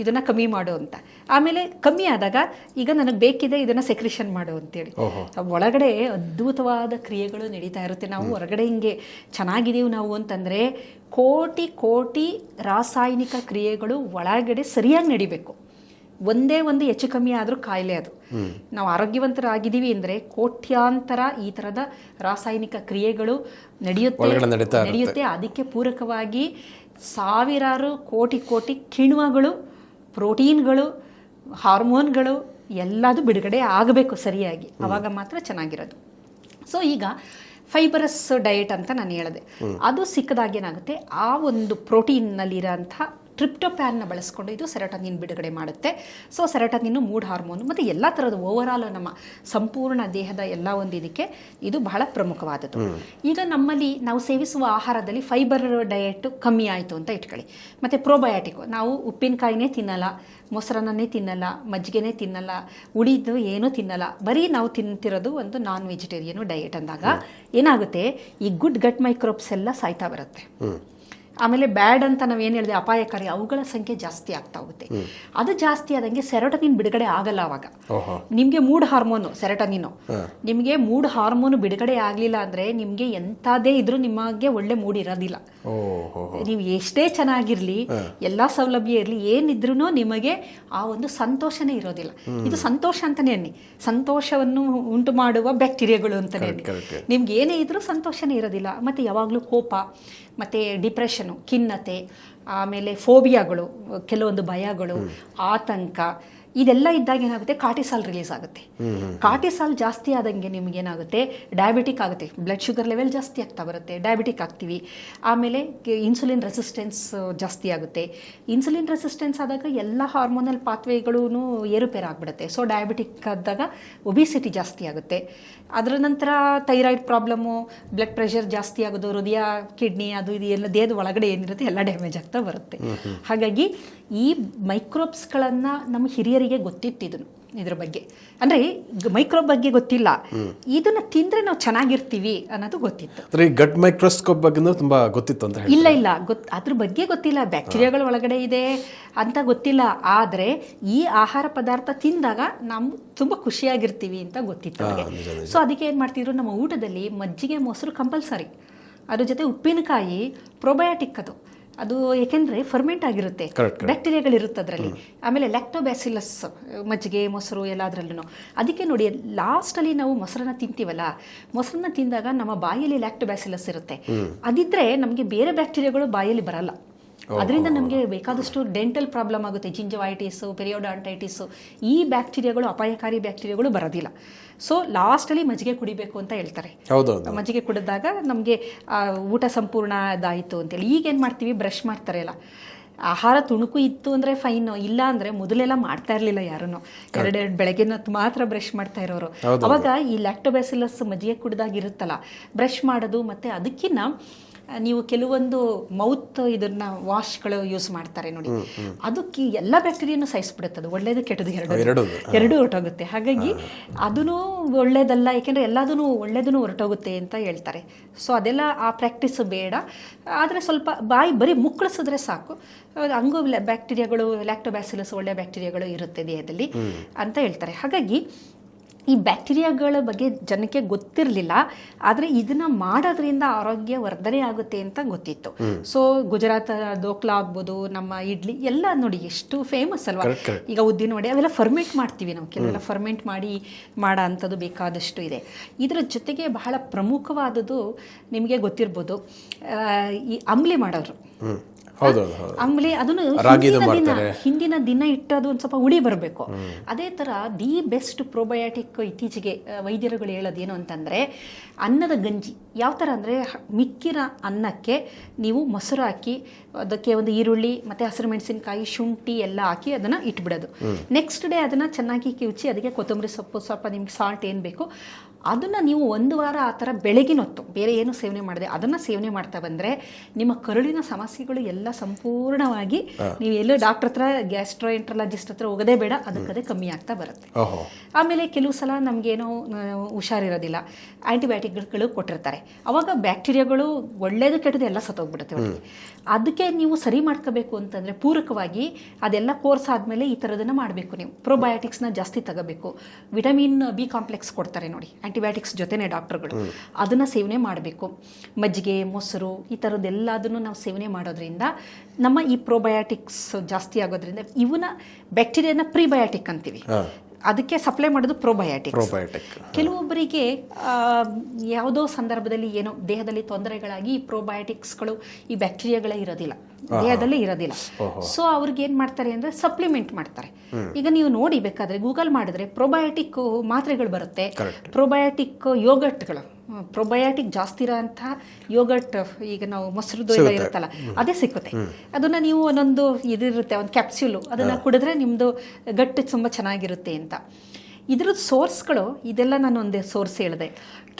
ಇದನ್ನ ಕಮ್ಮಿ ಮಾಡು ಅಂತ. ಆಮೇಲೆ ಕಮ್ಮಿ ಆದಾಗ ಈಗ ನನಗೆ ಬೇಕಿದೆ ಇದನ್ನ ಸೆಕ್ರೇಷನ್ ಮಾಡು ಅಂತೇಳಿ. ಒಳಗಡೆ ಅದ್ಭುತವಾದ ಕ್ರಿಯೆಗಳು ನಡೀತಾ ಇರುತ್ತೆ. ನಾವು ಹೊರಗಡೆ ಹಿಂಗೆ ಚೆನ್ನಾಗಿದ್ದೀವಿ ನಾವು ಅಂತಂದ್ರೆ ಕೋಟಿ ಕೋಟಿ ರಾಸಾಯನಿಕ ಕ್ರಿಯೆಗಳು ಒಳಗಡೆ ಸರಿಯಾಗಿ ನಡಿಬೇಕು. ಒಂದೇ ಒಂದು ಹೆಚ್ಚು ಕಮ್ಮಿ ಆದರೂ ಕಾಯಿಲೆ ಅದು. ನಾವು ಆರೋಗ್ಯವಂತರಾಗಿದ್ದೀವಿ ಅಂದರೆ ಕೋಟ್ಯಾಂತರ ಈ ಥರದ ರಾಸಾಯನಿಕ ಕ್ರಿಯೆಗಳು ನಡೆಯುತ್ತೆ. ನಡೆಯುತ್ತೆ. ಅದಕ್ಕೆ ಪೂರಕವಾಗಿ ಸಾವಿರಾರು ಕೋಟಿ ಕೋಟಿ ಕಿಣ್ವಗಳು ಪ್ರೋಟೀನ್ಗಳು ಹಾರ್ಮೋನ್ಗಳು ಎಲ್ಲದು ಬಿಡುಗಡೆ ಆಗಬೇಕು ಸರಿಯಾಗಿ. ಅವಾಗ ಮಾತ್ರ ಚೆನ್ನಾಗಿರೋದು. ಸೊ ಈಗ ಫೈಬರಸ್ ಡಯಟ್ ಅಂತ ನಾನು ಹೇಳಿದೆ. ಅದು ಸಿಕ್ಕದಾಗ ಏನಾಗುತ್ತೆ? ಆ ಒಂದು ಪ್ರೋಟೀನ್ನಲ್ಲಿರೋಂಥ ಟ್ರಿಪ್ಟೋಪ್ಯಾನ್ನ ಬಳಸ್ಕೊಂಡು ಇದು ಸೆರಟನಿನ್ ಬಿಡುಗಡೆ ಮಾಡುತ್ತೆ. ಸೊ ಸೆರಟನಿನ್ನು ಮೂಡ್ ಹಾರ್ಮೋನು ಮತ್ತು ಎಲ್ಲ ಥರದ ಓವರಾಲ್ ನಮ್ಮ ಸಂಪೂರ್ಣ ದೇಹದ ಎಲ್ಲ ಒಂದು ಇದಕ್ಕೆ ಇದು ಬಹಳ ಪ್ರಮುಖವಾದದ್ದು. ಈಗ ನಮ್ಮಲ್ಲಿ ನಾವು ಸೇವಿಸುವ ಆಹಾರದಲ್ಲಿ ಫೈಬರ್ ಡಯಟ್ ಕಮ್ಮಿ ಆಯಿತು ಅಂತ ಇಟ್ಕೊಳ್ಳಿ. ಮತ್ತು ಪ್ರೋಬಯಾಟಿಕ್ ನಾವು ಉಪ್ಪಿನಕಾಯಿನೇ ತಿನ್ನಲ್ಲ ಮೊಸರನ್ನೇ ತಿನ್ನಲ್ಲ ಮಜ್ಜಿಗೆನೇ ತಿನ್ನಲ್ಲ ಉಳಿದು ಏನೂ ತಿನ್ನಲ್ಲ. ಬರೀ ನಾವು ತಿಂತಿರೋದು ಒಂದು ನಾನ್ ವೆಜಿಟೇರಿಯನ್ ಡಯೆಟ್ ಅಂದಾಗ ಏನಾಗುತ್ತೆ? ಈ ಗುಡ್ ಗಟ್ ಮೈಕ್ರೋಬ್ಸ್ ಎಲ್ಲ ಸಾಯ್ತಾ ಬರುತ್ತೆ. ಆಮೇಲೆ ಬ್ಯಾಡ್ ಅಂತ ನಾವು ಏನು ಹೇಳಿದೆ ಅಪಾಯಕಾರಿ ಅವುಗಳ ಸಂಖ್ಯೆ ಜಾಸ್ತಿ ಆಗ್ತಾ ಹೋಗುತ್ತೆ. ಅದು ಜಾಸ್ತಿ ಆದಂಗೆ ಸೆರೋಟನಿನ್ ಬಿಡುಗಡೆ ಆಗಲ್ಲ ಅವಾಗ. ನಿಮಗೆ ಮೂಡ್ ಹಾರ್ಮೋನು ಸೆರೋಟನಿನು. ನಿಮಗೆ ಮೂಡ್ ಹಾರ್ಮೋನು ಬಿಡುಗಡೆ ಆಗಲಿಲ್ಲ ಅಂದರೆ ನಿಮಗೆ ಎಂಥದೇ ಇದ್ರೂ ನಿಮಗೆ ಒಳ್ಳೆ ಮೂಡ್ ಇರೋದಿಲ್ಲ. ನೀವು ಎಷ್ಟೇ ಚೆನ್ನಾಗಿರ್ಲಿ ಎಲ್ಲಾ ಸೌಲಭ್ಯ ಇರಲಿ ಏನಿದ್ರೂ ನಿಮಗೆ ಆ ಒಂದು ಸಂತೋಷನೇ ಇರೋದಿಲ್ಲ. ಇದು ಸಂತೋಷ ಅಂತಾನೆ ಅನ್ನಿ ಸಂತೋಷವನ್ನು ಉಂಟು ಮಾಡುವ ಬ್ಯಾಕ್ಟೀರಿಯಾಗಳು ಅಂತಾನೆ ಅನ್ನಿ. ನಿಮ್ಗೆ ಏನೇ ಇದ್ರೂ ಸಂತೋಷನೇ ಇರೋದಿಲ್ಲ. ಮತ್ತೆ ಯಾವಾಗಲೂ ಕೋಪ ಮತ್ತೆ ಡಿಪ್ರೆಷನು ಖಿನ್ನತೆ ಆಮೇಲೆ ಫೋಬಿಯಾಗಳು ಕೆಲವೊಂದು ಭಯಗಳು ಆತಂಕ ಇದೆಲ್ಲ ಇದ್ದಾಗ ಏನಾಗುತ್ತೆ? ಕಾರ್ಟಿಸಾಲ್ ರಿಲೀಸ್ ಆಗುತ್ತೆ. ಕಾರ್ಟಿಸಾಲ್ ಜಾಸ್ತಿ ಆದಂಗೆ ನಿಮ್ಗೆ ಏನಾಗುತ್ತೆ? ಡಯಾಬಿಟಿಕ್ ಆಗುತ್ತೆ. ಬ್ಲಡ್ ಶುಗರ್ ಲೆವೆಲ್ ಜಾಸ್ತಿ ಆಗ್ತಾ ಬರುತ್ತೆ. ಡಯಾಬಿಟಿಕ್ ಆಗ್ತೀವಿ. ಆಮೇಲೆ ಇನ್ಸುಲಿನ್ ರೆಸಿಸ್ಟೆನ್ಸ್ ಜಾಸ್ತಿ ಆಗುತ್ತೆ. ಇನ್ಸುಲಿನ್ ರೆಸಿಸ್ಟೆನ್ಸ್ ಆದಾಗ ಎಲ್ಲ ಹಾರ್ಮೋನಲ್ ಪಾತ್ವೆಗಳೂ ಏರುಪೇರು ಆಗಿಬಿಡುತ್ತೆ. ಸೊ ಡಯಾಬಿಟಿಕ್ ಆದಾಗ ಒಬಿಸಿಟಿ ಜಾಸ್ತಿ ಆಗುತ್ತೆ. ಅದರ ನಂತರ ಥೈರಾಯ್ಡ್ ಪ್ರಾಬ್ಲಮ್ಮು ಬ್ಲಡ್ ಪ್ರೆಷರ್ ಜಾಸ್ತಿ ಆಗೋದು ಹೃದಯ ಕಿಡ್ನಿ ಅದು ಇದು ಎಲ್ಲ ದೇಹದ ಒಳಗಡೆ ಏನಿರುತ್ತೆ ಎಲ್ಲ ಡ್ಯಾಮೇಜ್ ಆಗ್ತಾ ಬರುತ್ತೆ. ಹಾಗಾಗಿ ಈ ಮೈಕ್ರೋಬ್ಸ್ಗಳನ್ನು ನಮ್ಮ ಹಿರಿಯರಿಗೆ ಗೊತ್ತಿತ್ತು ಇದನ್ನು ಇದ್ರ ಬಗ್ಗೆ. ಅಂದ್ರೆ ಮೈಕ್ರೋಬ್ ಬಗ್ಗೆ ಗೊತ್ತಿಲ್ಲ. ಇದನ್ನ ತಿಂದ್ರೆ ನಾವು ಚೆನ್ನಾಗಿರ್ತೀವಿ ಅನ್ನೋದು ಗೊತ್ತಿತ್ತು. ಅಂದ್ರೆ ಗಟ್ ಮೈಕ್ರೋಸ್ಕೋಪ್ ಬಗ್ಗೆ ತುಂಬಾ ಗೊತ್ತಿತ್ತು ಅಂತ ಇಲ್ಲ ಇಲ್ಲ. ಗೊತ್ ಅದ್ರ ಬಗ್ಗೆ ಗೊತ್ತಿಲ್ಲ. ಬ್ಯಾಕ್ಟೀರಿಯಾಗಳು ಒಳಗಡೆ ಇದೆ ಅಂತ ಗೊತ್ತಿಲ್ಲ. ಆದ್ರೆ ಈ ಆಹಾರ ಪದಾರ್ಥ ತಿಂದಾಗ ನಾವು ತುಂಬಾ ಖುಷಿಯಾಗಿರ್ತೀವಿ ಅಂತ ಗೊತ್ತಿತ್ತು ಸೊ ಅದಕ್ಕೆ ಏನು ಮಾಡ್ತಿದ್ರು? ನಮ್ಮ ಊಟದಲ್ಲಿ ಮಜ್ಜಿಗೆ ಮೊಸರು ಕಂಪಲ್ಸರಿ ಅದ್ರ ಜೊತೆ ಉಪ್ಪಿನಕಾಯಿ ಪ್ರೊಬಯೋಟಿಕ್ ಅದು. ಅದು ಏಕೆಂದರೆ ಫರ್ಮೆಂಟ್ ಆಗಿರುತ್ತೆ. ಬ್ಯಾಕ್ಟೀರಿಯಾಗಳಿರುತ್ತೆ ಅದರಲ್ಲಿ. ಆಮೇಲೆ ಲ್ಯಾಕ್ಟೋಬ್ಯಾಸಿಲಸ್ ಮಜ್ಜಿಗೆ ಮೊಸರು ಎಲ್ಲದರಲ್ಲೂ ಅದಕ್ಕೆ ನೋಡಿ ಲಾಸ್ಟಲ್ಲಿ ನಾವು ಮೊಸರನ್ನ ತಿಂತೀವಲ್ಲ ಮೊಸರನ್ನ ತಿಂದಾಗ ನಮ್ಮ ಬಾಯಲ್ಲಿ ಲ್ಯಾಕ್ಟೋಬ್ಯಾಸಿಲಸ್ ಇರುತ್ತೆ. ಅದಿದ್ರೆ ನಮಗೆ ಬೇರೆ ಬ್ಯಾಕ್ಟೀರಿಯಾಗಳು ಬಾಯಲ್ಲಿ ಬರಲ್ಲ. ಅದರಿಂದ ನಮಗೆ ಬೇಕಾದಷ್ಟು ಡೆಂಟಲ್ ಪ್ರಾಬ್ಲಮ್ ಆಗುತ್ತೆ ಜಿಂಜವೈಟಿಸು ಪೆರಿಯೋಡಾಂಟೈಟಿಸು ಈ ಬ್ಯಾಕ್ಟೀರಿಯಾಗಳು ಅಪಾಯಕಾರಿ ಬ್ಯಾಕ್ಟೀರಿಯಾಗಳು ಬರೋದಿಲ್ಲ. ಸೊ ಲಾಸ್ಟಲ್ಲಿ ಮಜ್ಜಿಗೆ ಕುಡಿಬೇಕು ಅಂತ ಹೇಳ್ತಾರೆ. ಮಜ್ಜಿಗೆ ಕುಡಿದಾಗ ನಮಗೆ ಊಟ ಸಂಪೂರ್ಣ ಅದಾಯಿತು ಅಂತೇಳಿ. ಈಗ ಏನು ಮಾಡ್ತೀವಿ? ಬ್ರಷ್ ಮಾಡ್ತಾರೆ ಅಲ್ಲ. ಆಹಾರ ತುಣುಕು ಇತ್ತು ಅಂದರೆ ಫೈನ್ ಇಲ್ಲ ಅಂದರೆ ಮೊದಲೆಲ್ಲ ಮಾಡ್ತಾ ಇರಲಿಲ್ಲ ಯಾರೂ ಎರಡೆರಡು ಬೆಳಗ್ಗೆನ ಮಾತ್ರ ಬ್ರಷ್ ಮಾಡ್ತಾ ಇರೋರು. ಅವಾಗ ಈ ಲ್ಯಾಕ್ಟೋಬ್ಯಾಸಿಲಸ್ ಮಜ್ಜಿಗೆ ಕುಡಿದಾಗಿರುತ್ತಲ್ಲ ಬ್ರಷ್ ಮಾಡೋದು ಮತ್ತು ಅದಕ್ಕಿನ್ನ ಆ, ನೀವು ಕೆಲವೊಂದು ಮೌತ್ ಇದನ್ನ ವಾಶ್ಗಳು ಯೂಸ್ ಮಾಡ್ತಾರೆ ನೋಡಿ. ಅದಕ್ಕೆ ಎಲ್ಲ ಬ್ಯಾಕ್ಟೀರಿಯನ್ನು ಸಹಿಸ್ಬಿಡುತ್ತೆ ಅದು ಒಳ್ಳೇದು ಕೆಟ್ಟದು ಎರಡು. ಎರಡೂ. ಹೊರಟೋಗುತ್ತೆ. ಹಾಗಾಗಿ ಅದೂ ಒಳ್ಳೇದಲ್ಲ ಏಕೆಂದರೆ ಎಲ್ಲದೂ ಒಳ್ಳೇದೂ ಹೊರಟೋಗುತ್ತೆ ಅಂತ ಹೇಳ್ತಾರೆ. ಸೊ ಅದೆಲ್ಲ ಆ ಪ್ರಾಕ್ಟೀಸ್ ಬೇಡ. ಆದರೆ ಸ್ವಲ್ಪ ಬಾಯಿ ಬರೀ ಮುಕ್ಕಳಿಸಿದ್ರೆ ಸಾಕು. ಹಂಗು ಹಂಗೂ ಬ್ಯಾಕ್ಟೀರಿಯಾಗಳು ಲ್ಯಾಕ್ಟೋಬ್ಯಾಸಿಲಸ್ ಒಳ್ಳೆ ಬ್ಯಾಕ್ಟೀರಿಯಾಗಳು ಇರುತ್ತೆ ದೇಹದಲ್ಲಿ ಅಂತ ಹೇಳ್ತಾರೆ. ಹಾಗಾಗಿ ಈ ಬ್ಯಾಕ್ಟೀರಿಯಾಗಳ ಬಗ್ಗೆ ಜನಕ್ಕೆ ಗೊತ್ತಿರಲಿಲ್ಲ ಆದರೆ ಇದನ್ನ ಮಾಡೋದ್ರಿಂದ ಆರೋಗ್ಯ ವರ್ಧನೆ ಆಗುತ್ತೆ ಅಂತ ಗೊತ್ತಿತ್ತು. ಸೊ ಗುಜರಾತ್ ದೋಕ್ಲಾ ಆಗ್ಬೋದು ನಮ್ಮ ಇಡ್ಲಿ ಎಲ್ಲ ನೋಡಿ ಎಷ್ಟು ಫೇಮಸ್ ಅಲ್ವಾ. ಈಗ ಉದ್ದಿನ ವಡೆ ಅವೆಲ್ಲ ಫರ್ಮೆಂಟ್ ಮಾಡ್ತೀವಿ ನಾವು ಕೆಲವೆಲ್ಲ ಫರ್ಮೆಂಟ್ ಮಾಡಿ ಮಾಡೋ ಅಂಥದ್ದು ಬೇಕಾದಷ್ಟು ಇದೆ. ಇದರ ಜೊತೆಗೆ ಬಹಳ ಪ್ರಮುಖವಾದದ್ದು ನಿಮಗೆ ಗೊತ್ತಿರ್ಬೋದು ಈ ಅಂಬ್ಲಿ ಮಾಡೋರು. ಆಮೇಲೆ ಅದನ್ನು ಹಿಂದಿನ ದಿನ ಮಾಡ್ತಾರೆ. ಹಿಂದಿನ ದಿನ ಇಟ್ಟದು ಒಂದು ಸ್ವಲ್ಪ ಉಳಿ ಬರಬೇಕು. ಅದೇ ಥರ ದಿ ಬೆಸ್ಟ್ ಪ್ರೋಬಯಾಟಿಕ್ ಇತ್ತೀಚೆಗೆ ವೈದ್ಯರುಗಳು ಹೇಳೋದು ಏನು ಅಂತಂದರೆ ಅನ್ನದ ಗಂಜಿ. ಯಾವ ಥರ ಅಂದರೆ ಮಿಕ್ಕಿರ ಅನ್ನಕ್ಕೆ ನೀವು ಮೊಸರು ಹಾಕಿ ಅದಕ್ಕೆ ಒಂದು ಈರುಳ್ಳಿ ಮತ್ತು ಹಸಿರು ಮೆಣಸಿನಕಾಯಿ ಶುಂಠಿ ಎಲ್ಲ ಹಾಕಿ ಅದನ್ನು ಇಟ್ಬಿಡೋದು. ನೆಕ್ಸ್ಟ್ ಡೇ ಅದನ್ನು ಚೆನ್ನಾಗಿ ಕಿವುಚಿ ಅದಕ್ಕೆ ಕೊತ್ತಂಬರಿ ಸೊಪ್ಪು ಸ್ವಲ್ಪ ನಿಮ್ಗೆ ಸಾಲ್ಟ್ ಏನು ಬೇಕು ಅದನ್ನು ನೀವು ಒಂದು ವಾರ ಆ ಥರ ಬೆಳಗಿನ ಹೊತ್ತು ಬೇರೆ ಏನು ಸೇವನೆ ಮಾಡಿದೆ ಅದನ್ನು ಸೇವನೆ ಮಾಡ್ತಾ ಬಂದರೆ ನಿಮ್ಮ ಕರುಳಿನ ಸಮಸ್ಯೆಗಳು ಎಲ್ಲ ಸಂಪೂರ್ಣವಾಗಿ ನೀವು ಎಲ್ಲೋ ಡಾಕ್ಟರ್ ಹತ್ರ ಗ್ಯಾಸ್ಟ್ರೋ ಎಂಟ್ರಲಾಜಿಸ್ಟ್ ಹತ್ರ ಹೋಗೋದೇ ಬೇಡ ಅದಕ್ಕದೇ ಕಮ್ಮಿ ಆಗ್ತಾ ಬರುತ್ತೆ. ಆಮೇಲೆ ಕೆಲವು ಸಲ ನಮಗೇನೋ ಹುಷಾರಿರೋದಿಲ್ಲ. ಆ್ಯಂಟಿಬಯೋಟಿಕ್ಗಳು ಕೊಟ್ಟಿರ್ತಾರೆ. ಅವಾಗ ಬ್ಯಾಕ್ಟೀರಿಯಾಗಳು ಒಳ್ಳೇದು ಕೆಟ್ಟದ್ದು ಎಲ್ಲ ಸತ್ತೋಗ್ಬಿಡುತ್ತೆ ಅದಕ್ಕೆ ನೀವು ಸರಿ ಮಾಡ್ಕೋಬೇಕು ಅಂತಂದರೆ ಪೂರಕವಾಗಿ ಅದೆಲ್ಲ ಕೋರ್ಸ್ ಆದಮೇಲೆ ಈ ಥರದನ್ನು ಮಾಡಬೇಕು ನೀವು. ಪ್ರೊಬಯೋಟಿಕ್ಸ್ನ ಜಾಸ್ತಿ ತಗೋಬೇಕು. ವಿಟಮಿನ್ ಬಿ ಕಾಂಪ್ಲೆಕ್ಸ್ ಕೊಡ್ತಾರೆ ನೋಡಿ ಆ್ಯಂಟಿಬಯೋಟಿಕ್ಸ್ ಜೊತೆನೇ ಡಾಕ್ಟರ್ಗಳು ಅದನ್ನು ಸೇವನೆ ಮಾಡಬೇಕು. ಮಜ್ಜಿಗೆ ಮೊಸರು ಈ ಥರದ್ದೆಲ್ಲದನ್ನು ನಾವು ಸೇವನೆ ಮಾಡೋದ್ರಿಂದ ನಮ್ಮ ಈ ಪ್ರೋಬಯೋಟಿಕ್ಸ್ ಜಾಸ್ತಿ ಆಗೋದ್ರಿಂದ ಇವನ್ನ ಬ್ಯಾಕ್ಟೀರಿಯಾನ ಪ್ರಿಬಯೋಟಿಕ್ ಅಂತೀವಿ. ಅದಕ್ಕೆ ಸಪ್ಲೈ ಮಾಡೋದು ಪ್ರೊಬಯೋಟಿಕ್ ಕೆಲವೊಬ್ಬರಿಗೆ ಆ, ಯಾವುದೋ ಸಂದರ್ಭದಲ್ಲಿ ಏನೋ ದೇಹದಲ್ಲಿ ತೊಂದರೆಗಳಾಗಿ ಈ ಪ್ರೋಬಯೋಟಿಕ್ಸ್ಗಳು ಈ ಬ್ಯಾಕ್ಟೀರಿಯಾಗಳೇ ಇರೋದಿಲ್ಲ. ದೇಹದಲ್ಲೇ ಇರೋದಿಲ್ಲ. ಸೊ ಅವ್ರಿಗೆ ಏನ್ ಮಾಡ್ತಾರೆ ಅಂದ್ರೆ ಸಪ್ಲಿಮೆಂಟ್ ಮಾಡ್ತಾರೆ. ಈಗ ನೀವು ನೋಡಿ ಬೇಕಾದ್ರೆ ಗೂಗಲ್ ಮಾಡಿದ್ರೆ ಪ್ರೊಬಯೋಟಿಕ್ ಮಾತ್ರೆಗಳು ಬರುತ್ತೆ. ಪ್ರೊಬಯೋಟಿಕ್ ಯೋಗಟ್ಗಳು ಪ್ರೊಬಯೋಟಿಕ್ ಜಾಸ್ತಿ ಇರೋಂಥ ಯೋಗಟ್ ಈಗ ನಾವು ಮೊಸರುದು ಎಲ್ಲ ಇರುತ್ತಲ್ಲ ಅದೇ ಸಿಕ್ಕುತ್ತೆ ಅದನ್ನ ನೀವು ಒಂದೊಂದು ಇದಿರುತ್ತೆ ಒಂದು ಕ್ಯಾಪ್ಸ್ಯೂಲು ಅದನ್ನ ಕುಡಿದ್ರೆ ನಿಮ್ದು ಗಟ್ಟು ತುಂಬಾ ಚೆನ್ನಾಗಿರುತ್ತೆ ಅಂತ. ಇದ್ರದ್ದು ಸೋರ್ಸ್ಗಳು ಇದೆಲ್ಲ ನಾನು ಒಂದೇ ಸೋರ್ಸ್ ಹೇಳಿದೆ.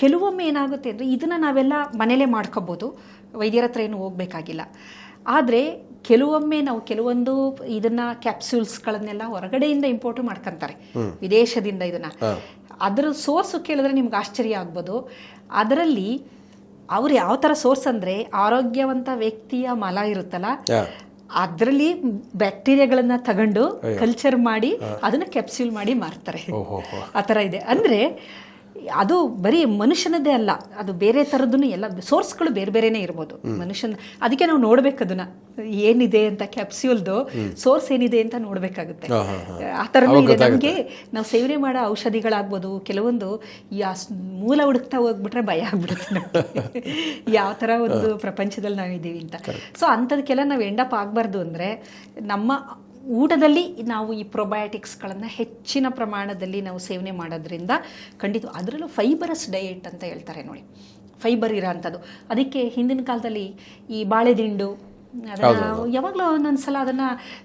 ಕೆಲವೊಮ್ಮೆ ಏನಾಗುತ್ತೆ ಅಂದರೆ ಇದನ್ನು ನಾವೆಲ್ಲ ಮನೇಲೆ ಮಾಡ್ಕೋಬೋದು. ವೈದ್ಯರ ಹತ್ರ ಏನು ಹೋಗ್ಬೇಕಾಗಿಲ್ಲ. ಆದರೆ ಕೆಲವೊಮ್ಮೆ ನಾವು ಕೆಲವೊಂದು ಇದನ್ನ ಕ್ಯಾಪ್ಸ್ಯೂಲ್ಸ್ಗಳನ್ನೆಲ್ಲ ಹೊರಗಡೆಯಿಂದ ಇಂಪೋರ್ಟ್ ಮಾಡ್ಕೊಂತಾರೆ. ವಿದೇಶದಿಂದ ಇದನ್ನ. ಅದರ ಸೋರ್ಸು ಕೇಳಿದ್ರೆ ನಿಮ್ಗೆ ಆಶ್ಚರ್ಯ ಆಗ್ಬೋದು. ಅದರಲ್ಲಿ ಅವ್ರು ಯಾವ ತರ ಸೋರ್ಸ್ ಅಂದ್ರೆ ಆರೋಗ್ಯವಂತ ವ್ಯಕ್ತಿಯ ಮಲ ಇರುತ್ತಲ್ಲ. ಅದರಲ್ಲಿ ಬ್ಯಾಕ್ಟೀರಿಯಾಗಳನ್ನ ತಗೊಂಡು ಕಲ್ಚರ್ ಮಾಡಿ ಅದನ್ನ ಕ್ಯಾಪ್ಸ್ಯೂಲ್ ಮಾಡಿ ಮಾರ್ತಾರೆ. ಆ ತರ ಇದೆ. ಅಂದರೆ ಅದು ಬರೀ ಮನುಷ್ಯನದ್ದೇ ಅಲ್ಲ ಅದು ಬೇರೆ ಥರದ್ದು ಎಲ್ಲ ಸೋರ್ಸ್ಗಳು ಬೇರೆ ಬೇರೆನೇ ಇರ್ಬೋದು. ಮನುಷ್ಯನ ಅದಕ್ಕೆ ನಾವು ನೋಡ್ಬೇಕು ಅದನ್ನ. ಏನಿದೆ ಅಂತ ಕ್ಯಾಪ್ಸ್ಯೂಲ್ದು ಸೋರ್ಸ್ ಏನಿದೆ ಅಂತ ನೋಡ್ಬೇಕಾಗುತ್ತೆ. ಆ ಥರನೂ ಇದೆ. ನಮಗೆ ನಾವು ಸೇವನೆ ಮಾಡೋ ಔಷಧಿಗಳಾಗ್ಬೋದು ಕೆಲವೊಂದು ಯಾ ಮೂಲ ಹುಡುಕ್ತಾ ಹೋಗ್ಬಿಟ್ರೆ ಭಯ ಆಗ್ಬಿಡುತ್ತೆ ನಮ್ಗೆ. ಯಾವ ಥರ ಒಂದು ಪ್ರಪಂಚದಲ್ಲಿ ನಾವಿದ್ದೀವಿ ಅಂತ. ಸೊ ಅಂಥದಕ್ಕೆಲ್ಲ ನಾವು ಎಂಡಪ್ ಆಗಬಾರ್ದು ಅಂದರೆ ನಮ್ಮ ಊಟದಲ್ಲಿ ನಾವು ಈ ಪ್ರೊಬಯೋಟಿಕ್ಸ್ಗಳನ್ನು ಹೆಚ್ಚಿನ ಪ್ರಮಾಣದಲ್ಲಿ ನಾವು ಸೇವನೆ ಮಾಡೋದ್ರಿಂದ ಖಂಡಿತ ಅದರಲ್ಲೂ ಫೈಬರಸ್ ಡಯೆಟ್ ಅಂತ ಹೇಳ್ತಾರೆ ನೋಡಿ. ಫೈಬರ್ ಇರೋ ಅಂಥದ್ದು ಅದಕ್ಕೆ ಹಿಂದಿನ ಕಾಲದಲ್ಲಿ ಈ ಬಾಳೆದಿಂಡು ಅದನ್ನ ಯಾವಾಗಲೂ ಒಂದೊಂದ್ಸಲ ಅದನ್ನ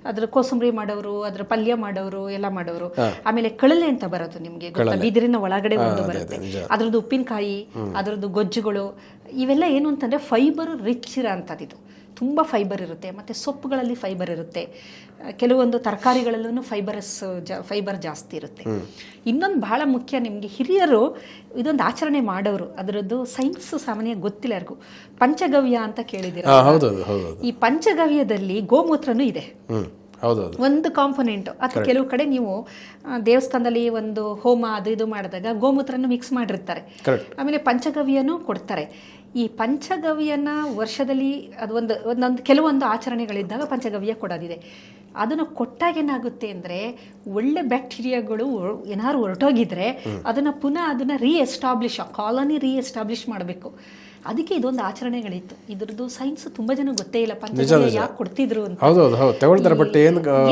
ಅದ್ರ ಕೋಸಂಬರಿ ಮಾಡೋರು ಅದ್ರ ಪಲ್ಯ ಮಾಡೋರು ಎಲ್ಲ ಮಾಡೋರು. ಆಮೇಲೆ ಕಳಲೆ ಅಂತ ಬರೋದು ನಿಮ್ಗೆ ಗೊತ್ತಾ ಬಿದಿರಿನ ಒಳಗಡೆ ಒಂದು ಬರುತ್ತೆ. ಅದ್ರದ್ದು ಉಪ್ಪಿನಕಾಯಿ ಅದ್ರದ್ದು ಗೊಜ್ಜುಗಳು ಇವೆಲ್ಲ ಏನು ಅಂತಂದ್ರೆ ಫೈಬರ್ ರಿಚ್ ಇರೋ ಅಂಥದ್ದು ಇದು ತುಂಬ ಫೈಬರ್ ಇರುತ್ತೆ ಮತ್ತು ಸೊಪ್ಪುಗಳಲ್ಲಿ ಫೈಬರ್ ಇರುತ್ತೆ. ಕೆಲವೊಂದು ತರಕಾರಿಗಳಲ್ಲೂ ಫೈಬರಸ್ ಜಾ ಫೈಬರ್ ಜಾಸ್ತಿ ಇರುತ್ತೆ. ಇನ್ನೊಂದು ಭಾಳ ಮುಖ್ಯ ನಿಮಗೆ ಹಿರಿಯರು ಇದೊಂದು ಆಚರಣೆ ಮಾಡೋರು. ಅದರದ್ದು ಸೈನ್ಸ್ ಸಾಮಾನ್ಯ ಗೊತ್ತಿಲ್ಲ ಯಾರಿಗೂ. ಪಂಚಗವ್ಯ ಅಂತ ಕೇಳಿದಿರ ಈ ಪಂಚಗವ್ಯದಲ್ಲಿ ಗೋಮೂತ್ರನೂ ಇದೆ. ಒಂದು ಕಾಂಪೊನೆಂಟ್ ಅಥವಾ ಕೆಲವು ಕಡೆ ನೀವು ದೇವಸ್ಥಾನದಲ್ಲಿ ಒಂದು ಹೋಮ ಅದು ಇದು ಮಾಡಿದಾಗ ಗೋಮೂತ್ರನ ಮಿಕ್ಸ್ ಮಾಡಿರ್ತಾರೆ. ಆಮೇಲೆ ಪಂಚಗವ್ಯನೂ ಕೊಡ್ತಾರೆ. ಈ ಪಂಚಗವ್ಯನ ವರ್ಷದಲ್ಲಿ ಅದು ಒಂದು ಒಂದೊಂದು ಕೆಲವೊಂದು ಆಚರಣೆಗಳಿದ್ದಾಗ ಪಂಚಗವ್ಯ ಕೊಡೋದಿದೆ. ಅದನ್ನು ಕೊಟ್ಟಾಗ ಏನಾಗುತ್ತೆ ಅಂದರೆ ಒಳ್ಳೆ ಬ್ಯಾಕ್ಟೀರಿಯಾಗಳು ಏನಾದ್ರು ಹೊರಟೋಗಿದ್ರೆ ಅದನ್ನು ಪುನಃ ಅದನ್ನು ರೀ ಎಸ್ಟಾಬ್ಲಿಷ್ ಆ ಕಾಲನಿ ರೀ ಎಸ್ಟಾಬ್ಲಿಷ್ ಮಾಡಬೇಕು. ಅದಕ್ಕೆ ಇದೊಂದು ಆಚರಣೆಗಳಿತ್ತು. ಇದ್ರದ್ದು ಸೈನ್ಸ್ ತುಂಬಾ ಜನ ಗೊತ್ತೇ ಇಲ್ಲ ಯಾಕೆ ಕೊಡ್ತಿದ್ರು ಅಂತ.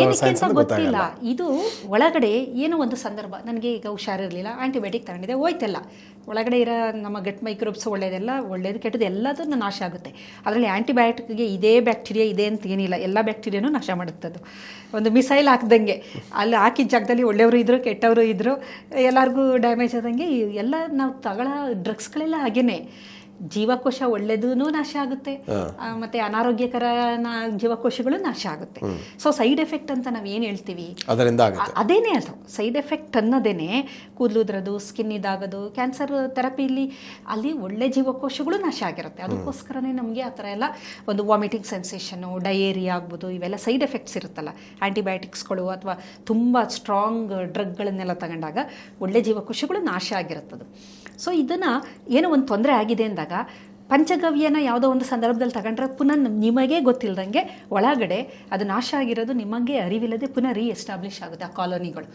ಏನಕ್ಕೆ ಗೊತ್ತಿಲ್ಲ. ಇದು ಒಳಗಡೆ ಏನೋ ಒಂದು ಸಂದರ್ಭ ನನಗೆ ಈಗ ಹುಷಾರಿರಲಿಲ್ಲ ಆಂಟಿಬಯೋಟಿಕ್ ತಗೊಂಡಿದೆ ಹೋಯ್ತಲ್ಲ. ಒಳಗಡೆ ಇರೋ ನಮ್ಮ ಗಟ್ ಮೈಕ್ರೋಬ್ಸ್ ಒಳ್ಳೇದೆಲ್ಲ ಒಳ್ಳೇದು ಕೆಟ್ಟದ್ದು ಎಲ್ಲದನ್ನು ನಾಶ ಆಗುತ್ತೆ. ಅದರಲ್ಲಿ ಆಂಟಿಬಯೋಟಿಕ್ಗೆ ಇದೇ ಬ್ಯಾಕ್ಟೀರಿಯಾ ಇದೆ ಅಂತ ಏನಿಲ್ಲ ಎಲ್ಲ ಬ್ಯಾಕ್ಟೀರಿಯಾನು ನಾಶ ಮಾಡುತ್ತದು. ಒಂದು ಮಿಸೈಲ್ ಹಾಕ್ದಂಗೆ. ಅಲ್ಲಿ ಹಾಕಿದ ಜಾಗದಲ್ಲಿ ಒಳ್ಳೆಯವರು ಇದ್ರು ಕೆಟ್ಟವರು ಇದ್ರು ಎಲ್ಲರಿಗೂ ಡ್ಯಾಮೇಜ್ ಆದಂಗೆ ಎಲ್ಲ ನಾವು ತಗೊಳ್ಳೋ ಡ್ರಗ್ಸ್ಗಳೆಲ್ಲ ಹಾಗೇನೆ. ಜೀವಕೋಶ ಒಳ್ಳೆದೂ ನಾಶ ಆಗುತ್ತೆ. ಮತ್ತೆ ಅನಾರೋಗ್ಯಕರ ಜೀವಕೋಶಗಳು ನಾಶ ಆಗುತ್ತೆ. ಸೊ ಸೈಡ್ ಎಫೆಕ್ಟ್ ಅಂತ ನಾವು ಏನು ಹೇಳ್ತೀವಿ? ಅದರಿಂದ ಅದೇನೇ ಅದು. ಸೈಡ್ ಎಫೆಕ್ಟ್ ಅನ್ನೋದೇನೆ ಕೂದಲು ಉದ್ರೋದು ಸ್ಕಿನ್ ಇದಾಗೋದು ಕ್ಯಾನ್ಸರ್ ಥೆರಪಿಲಿ ಅಲ್ಲಿ ಒಳ್ಳೆ ಜೀವಕೋಶಗಳು ನಾಶ ಆಗಿರುತ್ತೆ. ಅದಕ್ಕೋಸ್ಕರನೇ ನಮಗೆ ಆ ಥರ ಎಲ್ಲ ಒಂದು ವಾಮಿಟಿಂಗ್ ಸೆನ್ಸೇಷನು ಡಯೇರಿಯಾ ಆಗ್ಬೋದು ಇವೆಲ್ಲ ಸೈಡ್ ಎಫೆಕ್ಟ್ಸ್ ಇರುತ್ತಲ್ಲ. ಆ್ಯಂಟಿಬಯೋಟಿಕ್ಸ್ಗಳು ಅಥವಾ ತುಂಬ ಸ್ಟ್ರಾಂಗ್ ಡ್ರಗ್ಗಳನ್ನೆಲ್ಲ ತಗೊಂಡಾಗ ಒಳ್ಳೆ ಜೀವಕೋಶಗಳು ನಾಶ ಆಗಿರುತ್ತದು. ಸೊ ಇದನ್ನು ಏನೋ ಒಂದು ತೊಂದರೆ ಆಗಿದೆ ಅಂದಾಗ ಪಂಚಗವ್ಯನ ಯಾವುದೋ ಒಂದು ಸಂದರ್ಭದಲ್ಲಿ ತಗೊಂಡ್ರೆ ಪುನಃ ನಿಮಗೆ ಗೊತ್ತಿಲ್ಲದಂಗೆ ಒಳಗಡೆ ಅದು ನಾಶ ಆಗಿರೋದು ನಿಮಗೆ ಅರಿವಿಲ್ಲದೆ ಪುನಃ ರೀ ಎಸ್ಟಾಬ್ಲಿಷ್ ಆಗುತ್ತೆ ಆ ಕಾಲೋನಿಗಳು.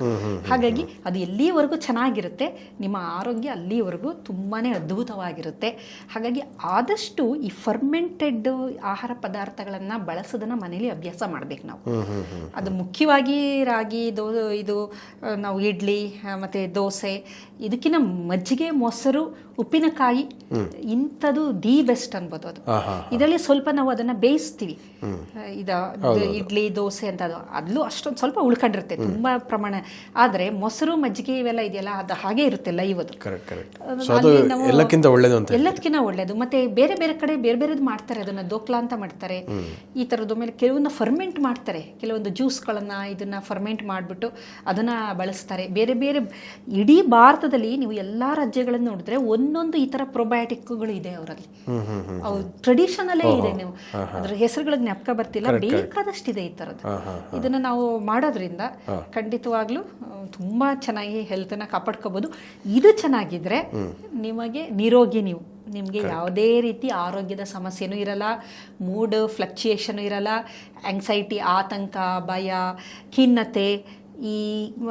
ಹಾಗಾಗಿ ಅದು ಎಲ್ಲಿವರೆಗೂ ಚೆನ್ನಾಗಿರುತ್ತೆ ನಿಮ್ಮ ಆರೋಗ್ಯ ಅಲ್ಲಿವರೆಗೂ ತುಂಬಾ ಅದ್ಭುತವಾಗಿರುತ್ತೆ. ಹಾಗಾಗಿ ಆದಷ್ಟು ಈ ಫರ್ಮೆಂಟೆಡ್ ಆಹಾರ ಪದಾರ್ಥಗಳನ್ನು ಬಳಸೋದನ್ನ ಮನೇಲಿ ಅಭ್ಯಾಸ ಮಾಡಬೇಕು ನಾವು. ಅದು ಮುಖ್ಯವಾಗಿ ರಾಗಿ ದೋ ಇದು ನಾವು ಇಡ್ಲಿ ಮತ್ತು ಮತ್ತೆ ದೋಸೆ ಇದಕ್ಕಿಂತ ಮಜ್ಜಿಗೆ ಮೊಸರು ಉಪ್ಪಿನಕಾಯಿ ಇಂಥದ್ದು ದಿ ಬೆಸ್ಟ್ ಅನ್ಬೋದು ಅದು. ಇದರಲ್ಲಿ ಸ್ವಲ್ಪ ನಾವು ಅದನ್ನ ಬೇಯಿಸ್ತೀವಿ. ಇದ ಇಡ್ಲಿ ದೋಸೆ ಅಂತ ಅದು. ಅಲ್ಲೂ ಅಷ್ಟೊಂದು ಸ್ವಲ್ಪ ಉಳ್ಕೊಂಡಿರುತ್ತೆ ತುಂಬಾ ಪ್ರಮಾಣ. ಆದ್ರೆ ಮೊಸರು ಮಜ್ಜಿಗೆ ಇವೆಲ್ಲ ಇದೆಯಲ್ಲ ಅದು ಹಾಗೆ ಇರುತ್ತೆ ಲೈವ್ ಅದು. ಎಲ್ಲಕ್ಕಿಂತ ಒಳ್ಳೇದು ಅಂತ ಎಲ್ಲದಕ್ಕಿಂತ ಒಳ್ಳೇದು. ಮತ್ತೆ ಬೇರೆ ಬೇರೆ ಕಡೆ ಬೇರೆ ಬೇರೆದು ಮಾಡ್ತಾರೆ ಅದನ್ನ ದೋಕ್ಲಾ ಅಂತ ಮಾಡ್ತಾರೆ. ಈ ಥರದ್ದು ಮೇಲೆ ಕೆಲವೊಂದು ಫರ್ಮೆಂಟ್ ಮಾಡ್ತಾರೆ. ಕೆಲವೊಂದು ಜ್ಯೂಸ್ಗಳನ್ನ ಇದನ್ನ ಫರ್ಮೆಂಟ್ ಮಾಡಿಬಿಟ್ಟು ಅದನ್ನ ಬಳಸ್ತಾರೆ. ಬೇರೆ ಬೇರೆ ಇಡೀ ಭಾರತದಲ್ಲಿ ನೀವು ಎಲ್ಲಾ ರಾಜ್ಯಗಳನ್ನು ನೋಡಿದ್ರೆ ಒಂದೊಂದು ಈ ಥರ ಪ್ರೊಬಯೋಟಿಕ್ಗಳು ಇದೆ ಅವರಲ್ಲಿ. ಟ್ರೆಡಿಷನಲ್ಲೇ ಇದೆ ನೀವು. ಅದ್ರ ಹೆಸರುಗಳ ಜ್ಞಾಪಕ ಬರ್ತಿಲ್ಲ ಬೇಕಾದಷ್ಟಿದೆ ಈ ಥರದ್ದು. ಹಾ ಇದನ್ನ ನಾವು ಮಾಡೋದ್ರಿಂದ ಖಂಡಿತವಾಗ್ಲೂ ತುಂಬಾ ಚೆನ್ನಾಗಿ ಹೆಲ್ತ್ ಹೆಲ್ತನ್ನ ಕಾಪಾಡ್ಕೋಬಹುದು ಇದು ಚೆನ್ನಾಗಿದ್ರೆ ನಿಮಗೆ ನಿರೋಗಿ ನೀವು. ನಿಮಗೆ ಯಾವುದೇ ರೀತಿ ಆರೋಗ್ಯದ ಸಮಸ್ಯೆನೂ ಇರಲ್ಲ ಮೂಡ್ ಫ್ಲಕ್ಚುಯೇಷನ್ ಇರಲ್ಲ ಆಂಗ್ಸೈಟಿ ಆತಂಕ ಭಯ ಖಿನ್ನತೆ ಈ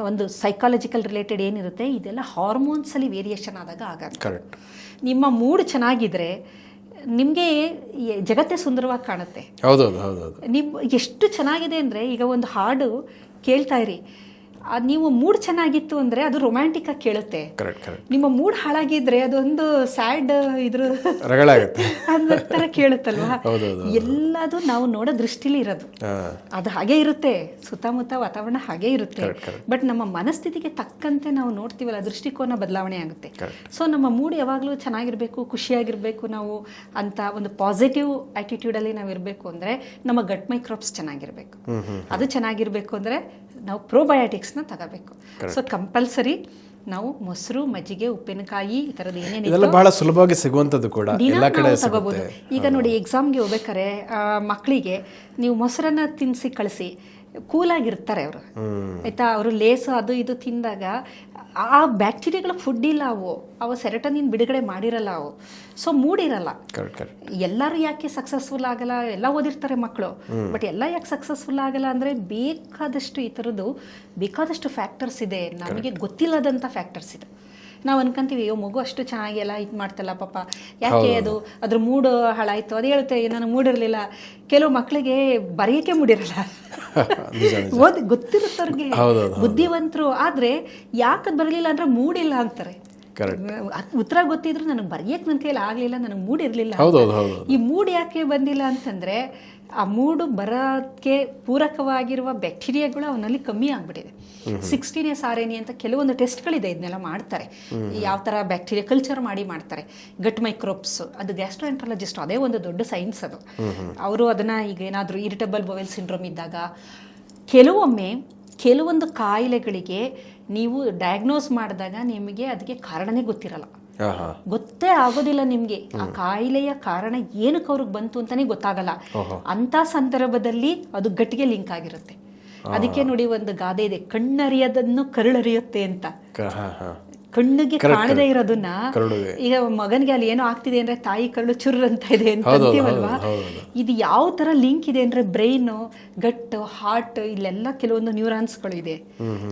ಒಂದು ಸೈಕಾಲಜಿಕಲ್ ರಿಲೇಟೆಡ್ ಏನಿರುತ್ತೆ ಇದೆಲ್ಲ ಹಾರ್ಮೋನ್ಸಲ್ಲಿ ವೇರಿಯೇಷನ್ ಆದಾಗ ಆಗಲ್ಲ. ಕರೆಕ್ಟ್ ನಿಮ್ಮ ಮೂಡ್ ಚೆನ್ನಾಗಿದ್ರೆ ನಿಮಗೆ ಜಗತ್ತೇ ಸುಂದರವಾಗಿ ಕಾಣುತ್ತೆ. ಹೌದೌದು ಹೌದೌದು. ನೀವು ಎಷ್ಟು ಚೆನ್ನಾಗಿದೆ ಅಂದರೆ ಈಗ ಒಂದು ಹಾಡು ಕೇಳ್ತಾ ಇರಿ. ನೀವು ಮೂಡ್ ಚೆನ್ನಾಗಿತ್ತು ಅಂದ್ರೆ ಅದು ರೊಮ್ಯಾಂಟಿಕ್ ಆಗಿ ಕೇಳುತ್ತೆ. ನಿಮ್ಮ ಮೂಡ್ ಹಾಳಾಗಿದ್ರೆ ಅದೊಂದು ಸ್ಯಾಡ್ ಇದ್ರ ತರ ಕೇಳುತ್ತಲ್ವಾ. ಎಲ್ಲದು ನಾವು ನೋಡೋ ದೃಷ್ಟಿಲಿ ಇರೋದು. ಅದು ಹಾಗೆ ಇರುತ್ತೆ. ಸುತ್ತಮುತ್ತ ವಾತಾವರಣ ಹಾಗೆ ಇರುತ್ತೆ. ಬಟ್ ನಮ್ಮ ಮನಸ್ಥಿತಿಗೆ ತಕ್ಕಂತೆ ನಾವು ನೋಡ್ತೀವಲ್ಲ ದೃಷ್ಟಿಕೋನ ಬದಲಾವಣೆ ಆಗುತ್ತೆ. ಸೊ ನಮ್ಮ ಮೂಡ್ ಯಾವಾಗಲೂ ಚೆನ್ನಾಗಿರ್ಬೇಕು ಖುಷಿಯಾಗಿರ್ಬೇಕು ನಾವು ಅಂತ ಒಂದು ಪಾಸಿಟಿವ್ ಆ್ಯಟಿಟ್ಯೂಡಲ್ಲಿ ನಾವು ಇರಬೇಕು ಅಂದ್ರೆ ನಮ್ಮ ಗಟ್ ಮೈಕ್ರೋಬ್ಸ್ ಚೆನ್ನಾಗಿರ್ಬೇಕು. ಅದು ಚೆನ್ನಾಗಿರ್ಬೇಕು ಅಂದರೆ ನಾವು ಪ್ರೋಬಯೋಟಿಕ್ಸ್ನ ತಗೋಬೇಕು. ಸೊ ಕಂಪಲ್ಸರಿ ನಾವು ಮೊಸರು ಮಜ್ಜಿಗೆ ಉಪ್ಪಿನಕಾಯಿ ಈ ಥರದ್ದು ಏನೇನಿದೆ ಇದೆಲ್ಲ ಬಹಳ ಸುಲಭವಾಗಿ ಸಿಗುವಂಥದ್ದು ಕೂಡ. ಎಲ್ಲ ಕಡೆ ಈಗ ನೋಡಿ ಎಕ್ಸಾಮ್ಗೆ ಹೋಗ್ಬೇಕಾರೆ ಮಕ್ಕಳಿಗೆ ನೀವು ಮೊಸರನ್ನ ತಿನ್ನಿಸಿ ಕಳಿಸಿ. ಕೂಲಾಗಿರ್ತಾರೆ ಅವರು. ಆಯ್ತಾ? ಅವರು ಲೇಸು ಅದು ಇದು ತಿಂದಾಗ ಆ ಬ್ಯಾಕ್ಟೀರಿಯಾಗಳ ಫುಡ್ ಇಲ್ಲ ಅವು. ಅವು ಸೆರೆಟನಿನ್ ಬಿಡುಗಡೆ ಮಾಡಿರಲ್ಲ ಅವು. ಸೊ ಮೂಡಿರಲ್ಲ. ಎಲ್ಲರೂ ಯಾಕೆ ಸಕ್ಸಸ್ಫುಲ್ ಆಗಲ್ಲ? ಎಲ್ಲ ಓದಿರ್ತಾರೆ ಮಕ್ಕಳು. ಬಟ್ ಎಲ್ಲ ಯಾಕೆ ಸಕ್ಸಸ್ಫುಲ್ ಆಗಲ್ಲ ಅಂದರೆ ಬೇಕಾದಷ್ಟು ಈ ಥರದ್ದು ಬೇಕಾದಷ್ಟು ಫ್ಯಾಕ್ಟರ್ಸ್ ಇದೆ. ನಮಗೆ ಗೊತ್ತಿಲ್ಲದಂಥ ಫ್ಯಾಕ್ಟರ್ಸ್ ಇದೆ. ನಾವು ಅನ್ಕೊಂತೀವಿ ಅಯ್ಯೋ ಮಗು ಅಷ್ಟು ಚೆನ್ನಾಗಿ ಎಲ್ಲ ಇದು ಮಾಡ್ತಲ್ಲ ಪಾಪ. ಯಾಕೆ ಅದು? ಅದ್ರ ಮೂಡು ಹಾಳಾಯ್ತು. ಅದು ಹೇಳುತ್ತೆ ನಾನು ಮೂಡಿರಲಿಲ್ಲ ಕೆಲವು ಮಕ್ಕಳಿಗೆ ಬರೆಯೋಕೆ ಮೂಡಿರಲ್ಲ ಓದ್ ಗೊತ್ತಿರುತ್ತವ್ರಿಗೆ. ಬುದ್ಧಿವಂತರು ಆದ್ರೆ ಯಾಕದ್ ಬರಲಿಲ್ಲ ಅಂದ್ರೆ ಮೂಡಿಲ್ಲ ಅಂತಾರೆ. ಉತ್ತರ ಗೊತ್ತಿದ್ರು ನನಗೆ ಬರೆಯಕ್ಕೆ ನನ್ನ ಹೇಳಿ ಆಗಲಿಲ್ಲ ನನಗೆ ಮೂಡ್ ಇರಲಿಲ್ಲ ಈ ಮೂಡ್ ಯಾಕೆ ಬಂದಿಲ್ಲ ಅಂತಂದ್ರೆ ಆ ಮೂಡು ಬರೋಕ್ಕೆ ಪೂರಕವಾಗಿರುವ ಬ್ಯಾಕ್ಟೀರಿಯಾಗಳು ಅವನಲ್ಲಿ ಕಮ್ಮಿ ಆಗ್ಬಿಟ್ಟಿದೆ. ಸಿಕ್ಸ್ಟೀನ್ ಎಸ್ ಆರ್ ಎನ್ ಅಂತ ಕೆಲವೊಂದು ಟೆಸ್ಟ್ಗಳಿದೆ ಇದನ್ನೆಲ್ಲ ಮಾಡ್ತಾರೆ. ಯಾವ ಥರ ಬ್ಯಾಕ್ಟೀರಿಯಾ ಕಲ್ಚರ್ ಮಾಡಿ ಮಾಡ್ತಾರೆ. ಗಟ್ ಮೈಕ್ರೋಬ್ಸ್ ಅದು ಗ್ಯಾಸ್ಟ್ರೋಎಂಟ್ರಾಲಜಿಸ್ಟ್ ಅದೇ ಒಂದು ದೊಡ್ಡ ಸೈನ್ಸ್ ಅದು. ಅವರು ಅದನ್ನ ಈಗ ಏನಾದರೂ ಇರಿಟಬಲ್ ಬೊವೆಲ್ ಸಿಂಡ್ರೋಮ್ ಇದ್ದಾಗ ಕೆಲವೊಮ್ಮೆ ಕೆಲವೊಂದು ಕಾಯಿಲೆಗಳಿಗೆ ನೀವು ಡಯಾಗ್ನೋಸ್ ಮಾಡಿದಾಗ ನಿಮಗೆ ಅದಕ್ಕೆ ಕಾರಣನೇ ಗೊತ್ತಿರಲ್ಲ. ಗೊತ್ತೇ ಆಗೋದಿಲ್ಲ ನಿಮಗೆ. ಆ ಕಾಯಿಲೆಯ ಕಾರಣ ಏನಕ್ಕೆ ಅವ್ರಿಗೆ ಬಂತು ಅಂತಾನೆ ಗೊತ್ತಾಗಲ್ಲ. ಅಂತ ಸಂದರ್ಭದಲ್ಲಿ ಅದು ಗಟ್ಟಿಗೆ ಲಿಂಕ್ ಆಗಿರುತ್ತೆ. ಅದಕ್ಕೆ ನೋಡಿ ಒಂದು ಗಾದೆ ಇದೆ ಕಣ್ಣರಿಯದನ್ನು ಕರುಳರಿಯುತ್ತೆ ಅಂತ. ಕಣ್ಣಿಗೆ ಕಾಣದೇ ಇರೋದನ್ನ ಈಗ ಮಗನಿಗೆ ಅಲ್ಲಿ ಏನೋ ಆಗ್ತಿದೆ ಅಂದ್ರೆ ತಾಯಿ ಕರುಳು ಚುರ್ ಅಂತ ಇದೆ ಅಂತ ಅಂತೀವಲ್ವಾ. ಇದು ಯಾವ ತರ ಲಿಂಕ್ ಇದೆ ಅಂದ್ರೆ ಬ್ರೈನ್ ಗಟ್ ಹಾರ್ಟ್ ಇಲ್ಲೆಲ್ಲ ಕೆಲವೊಂದು ನ್ಯೂರಾನ್ಸ್ಗಳು ಇದೆ.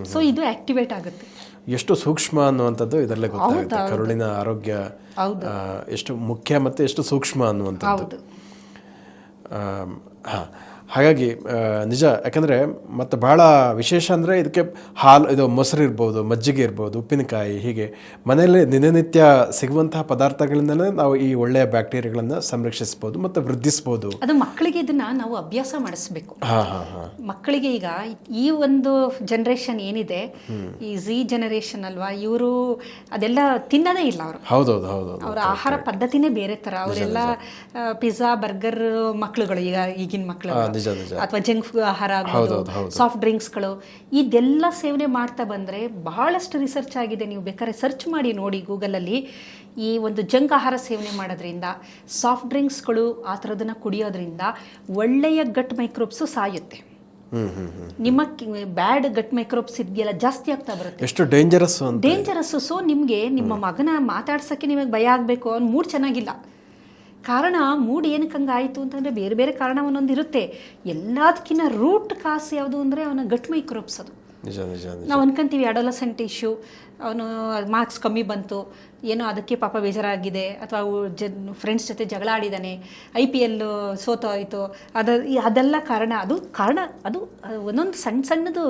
ಸೊ ಇದು ಆಕ್ಟಿವೇಟ್ ಆಗುತ್ತೆ. ಎಷ್ಟು ಸೂಕ್ಷ್ಮ ಅನ್ನುವಂಥದ್ದು ಇದರಲ್ಲೇ ಗೊತ್ತಾಗುತ್ತೆ. ಕರುಳಿನ ಆರೋಗ್ಯ ಹೌದು. ಎಷ್ಟು ಮುಖ್ಯ ಮತ್ತು ಎಷ್ಟು ಸೂಕ್ಷ್ಮ ಅನ್ನುವಂಥದ್ದು. ಹಾಂ. ಹಾಗಾಗಿ ನಿಜ. ಯಾಕಂದರೆ ಮತ್ತು ಭಾಳ ವಿಶೇಷ ಅಂದರೆ ಇದಕ್ಕೆ ಹಾಲು ಇದು ಮೊಸರು ಇರ್ಬೋದು ಮಜ್ಜಿಗೆ ಇರ್ಬೋದು ಉಪ್ಪಿನಕಾಯಿ ಹೀಗೆ. ಮನೆಯಲ್ಲಿ ದಿನನಿತ್ಯ ಸಿಗುವಂತಹ ಪದಾರ್ಥಗಳಿಂದಲೇ ನಾವು ಈ ಒಳ್ಳೆಯ ಬ್ಯಾಕ್ಟೀರಿಯಾಗಳನ್ನು ಸಂರಕ್ಷಿಸ್ಬೋದು ಮತ್ತು ವೃದ್ಧಿಸ್ಬೋದು. ಅದು ಮಕ್ಕಳಿಗೆ ಇದನ್ನ ನಾವು ಅಭ್ಯಾಸ ಮಾಡಿಸ್ಬೇಕು. ಹಾಂ ಹಾಂ ಹಾಂ. ಮಕ್ಕಳಿಗೆ ಈಗ ಈ ಒಂದು ಜನರೇಷನ್ ಏನಿದೆ ಈ ಝಿ ಜನರೇಷನ್ ಅಲ್ವಾ ಇವರು ಅದೆಲ್ಲ ತಿನ್ನದೇ ಇಲ್ಲ ಅವರು. ಹೌದೌದು ಹೌದು ಅವರ ಆಹಾರ ಪದ್ಧತಿನೇ ಬೇರೆ ತರ. ಅವರೆಲ್ಲ ಪಿಜ್ಜಾ ಬರ್ಗರ್ ಮಕ್ಕಳುಗಳು ಈಗ ಈಗಿನ ಮಕ್ಕಳು ನಿಜ ನಿಜ. ಅಥವಾ ಜಂಕ್ ಫುಡ್ ಆಹಾರ ಆಗ್ಬೋದು. ಸಾಫ್ಟ್ ಡ್ರಿಂಕ್ಸ್ಗಳು ಇದೆಲ್ಲ ಸೇವನೆ ಮಾಡ್ತಾ ಬಂದ್ರೆ ಬಹಳಷ್ಟು ರಿಸರ್ಚ್ ಆಗಿದೆ. ನೀವು ಬೇಕಾದ್ರೆ ಸರ್ಚ್ ಮಾಡಿ ನೋಡಿ ಗೂಗಲಲ್ಲಿ ಈ ಒಂದು ಜಂಕ್ ಆಹಾರ ಸೇವನೆ ಮಾಡೋದ್ರಿಂದ. ಸಾಫ್ಟ್ ಡ್ರಿಂಕ್ಸ್ಗಳು ಆ ಥರದನ್ನ ಕುಡಿಯೋದ್ರಿಂದ ಒಳ್ಳೆಯ ಗಟ್ ಮೈಕ್ರೋಬ್ಸು ಸಾಯುತ್ತೆ. ನಿಮ್ಮ ಬ್ಯಾಡ್ ಗಟ್ ಮೈಕ್ರೋಬ್ಸ್ ಇದೆಯಲ್ಲ ಜಾಸ್ತಿ ಆಗ್ತಾ ಬರುತ್ತೆ. ಎಷ್ಟು ಡೇಂಜರಸ್ ಡೇಂಜರಸ್ ಸೊ ನಿಮಗೆ ನಿಮ್ಮ ಮಗನ ಮಾತಾಡ್ಸೋಕ್ಕೆ ನಿಮಗೆ ಭಯ ಆಗಬೇಕು ಅವ್ನು ಮೂಡ್ ಚೆನ್ನಾಗಿಲ್ಲ. ಕಾರಣ ಮೂಡ್ ಏನಕ್ಕೆ ಹಂಗಾಯಿತು ಆಯಿತು ಅಂತಂದರೆ ಬೇರೆ ಬೇರೆ ಕಾರಣ ಒಂದೊಂದು ಇರುತ್ತೆ. ಎಲ್ಲದಕ್ಕಿಂತ ರೂಟ್ ಕಾಸು ಯಾವುದು ಅಂದರೆ ಅವನ ಗಟ್ಮೈ ನಿಜ ನಾವು ಅನ್ಕೊಂತೀವಿ ಅಡೋಲಸೆಂಟ್ ಇಶ್ಯೂ ಅವನು ಮಾರ್ಕ್ಸ್ ಕಮ್ಮಿ ಬಂತು. ಏನೋ ಅದಕ್ಕೆ ಪಾಪ ಬೇಜಾರಾಗಿದೆ. ಅಥವಾ ಜನ್ ಫ್ರೆಂಡ್ಸ್ ಜೊತೆ ಜಗಳ ಆಡಿದ್ದಾನೆ ಐ ಪಿ ಎಲ್ ಸೋತೋಯಿತು. ಅದ ಅದೆಲ್ಲ ಕಾರಣ, ಅದು ಕಾರಣ, ಅದು ಒಂದೊಂದು ಸಣ್ಣ ಸಣ್ಣದು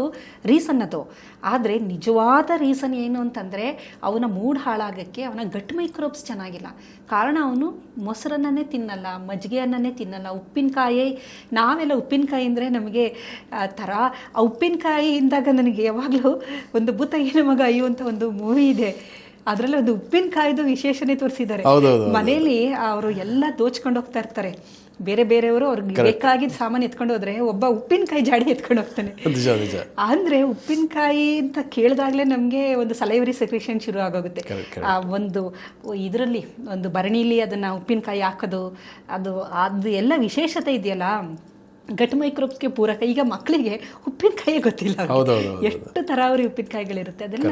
ರೀಸನ್ ಅದು. ಆದರೆ ನಿಜವಾದ ರೀಸನ್ ಏನು ಅಂತಂದರೆ, ಅವನ ಮೂಡ್ ಹಾಳಾಗಕ್ಕೆ ಅವನ ಗಟ್ ಮೈಕ್ರೋಬ್ಸ್ ಚೆನ್ನಾಗಿಲ್ಲ. ಕಾರಣ ಅವನು ಮೊಸರನ್ನೇ ತಿನ್ನಲ್ಲ ಮಜ್ಜಿಗೆ ಅನ್ನನೇ ತಿನ್ನಲ್ಲ. ಉಪ್ಪಿನಕಾಯಿ, ನಾವೆಲ್ಲ ಉಪ್ಪಿನಕಾಯಿ ಅಂದರೆ ನಮಗೆ, ಆ ಥರ ಆ ಉಪ್ಪಿನಕಾಯಿ ಇಂದಾಗ ನನಗೆ ಯಾವಾಗಲೂ ಒಂದು ಭೂತ, ಏನು ಮಗ ಅಯ್ಯೋ ಅಂತ ಒಂದು ಮೂವಿ ಇದೆ. ಅದರಲ್ಲಿ ಒಂದು ಉಪ್ಪಿನಕಾಯ್ದು ವಿಶೇಷನೇ ತೋರಿಸಿದ್ದಾರೆ. ಮನೆಯಲ್ಲಿ ಮನೇಲಿ ಅವರು ಎಲ್ಲ ದೋಚ್ಕೊಂಡು ಹೋಗ್ತಾ ಇರ್ತಾರೆ. ಬೇರೆ ಬೇರೆಯವರು ಅವ್ರಿಗೆ ಬೇಕಾಗಿದ್ದ ಸಾಮಾನು ಎತ್ಕೊಂಡು ಹೋದ್ರೆ ಒಬ್ಬ ಉಪ್ಪಿನಕಾಯಿ ಜಾಡಿ ಎತ್ಕೊಂಡು ಹೋಗ್ತಾನೆ. ಅಂದ್ರೆ ಉಪ್ಪಿನಕಾಯಿ ಅಂತ ಕೇಳಿದಾಗಲೇ ನಮಗೆ ಒಂದು ಸಲೈವರಿ ಸೆಕ್ರೇಷನ್ ಶುರು ಆಗೋಗುತ್ತೆ. ಆ ಒಂದು ಇದರಲ್ಲಿ ಒಂದು ಭರಣಿಲಿ ಅದನ್ನ ಉಪ್ಪಿನಕಾಯಿ ಹಾಕೋದು ಅದು ಅದು ಎಲ್ಲ ವಿಶೇಷತೆ ಇದೆಯಲ್ಲ. ಗಟ್ ಮೈಕ್ರೋಬ್ಸ್ಗೆ ಪೂರಕ. ಈಗ ಮಕ್ಕಳಿಗೆ ಉಪ್ಪಿನಕಾಯಿ ಗೊತ್ತಿಲ್ಲ. ಎಷ್ಟು ತರಾವರಿ ಉಪ್ಪಿನಕಾಯಿಗಳಿರುತ್ತೆ. ಅದೆಲ್ಲ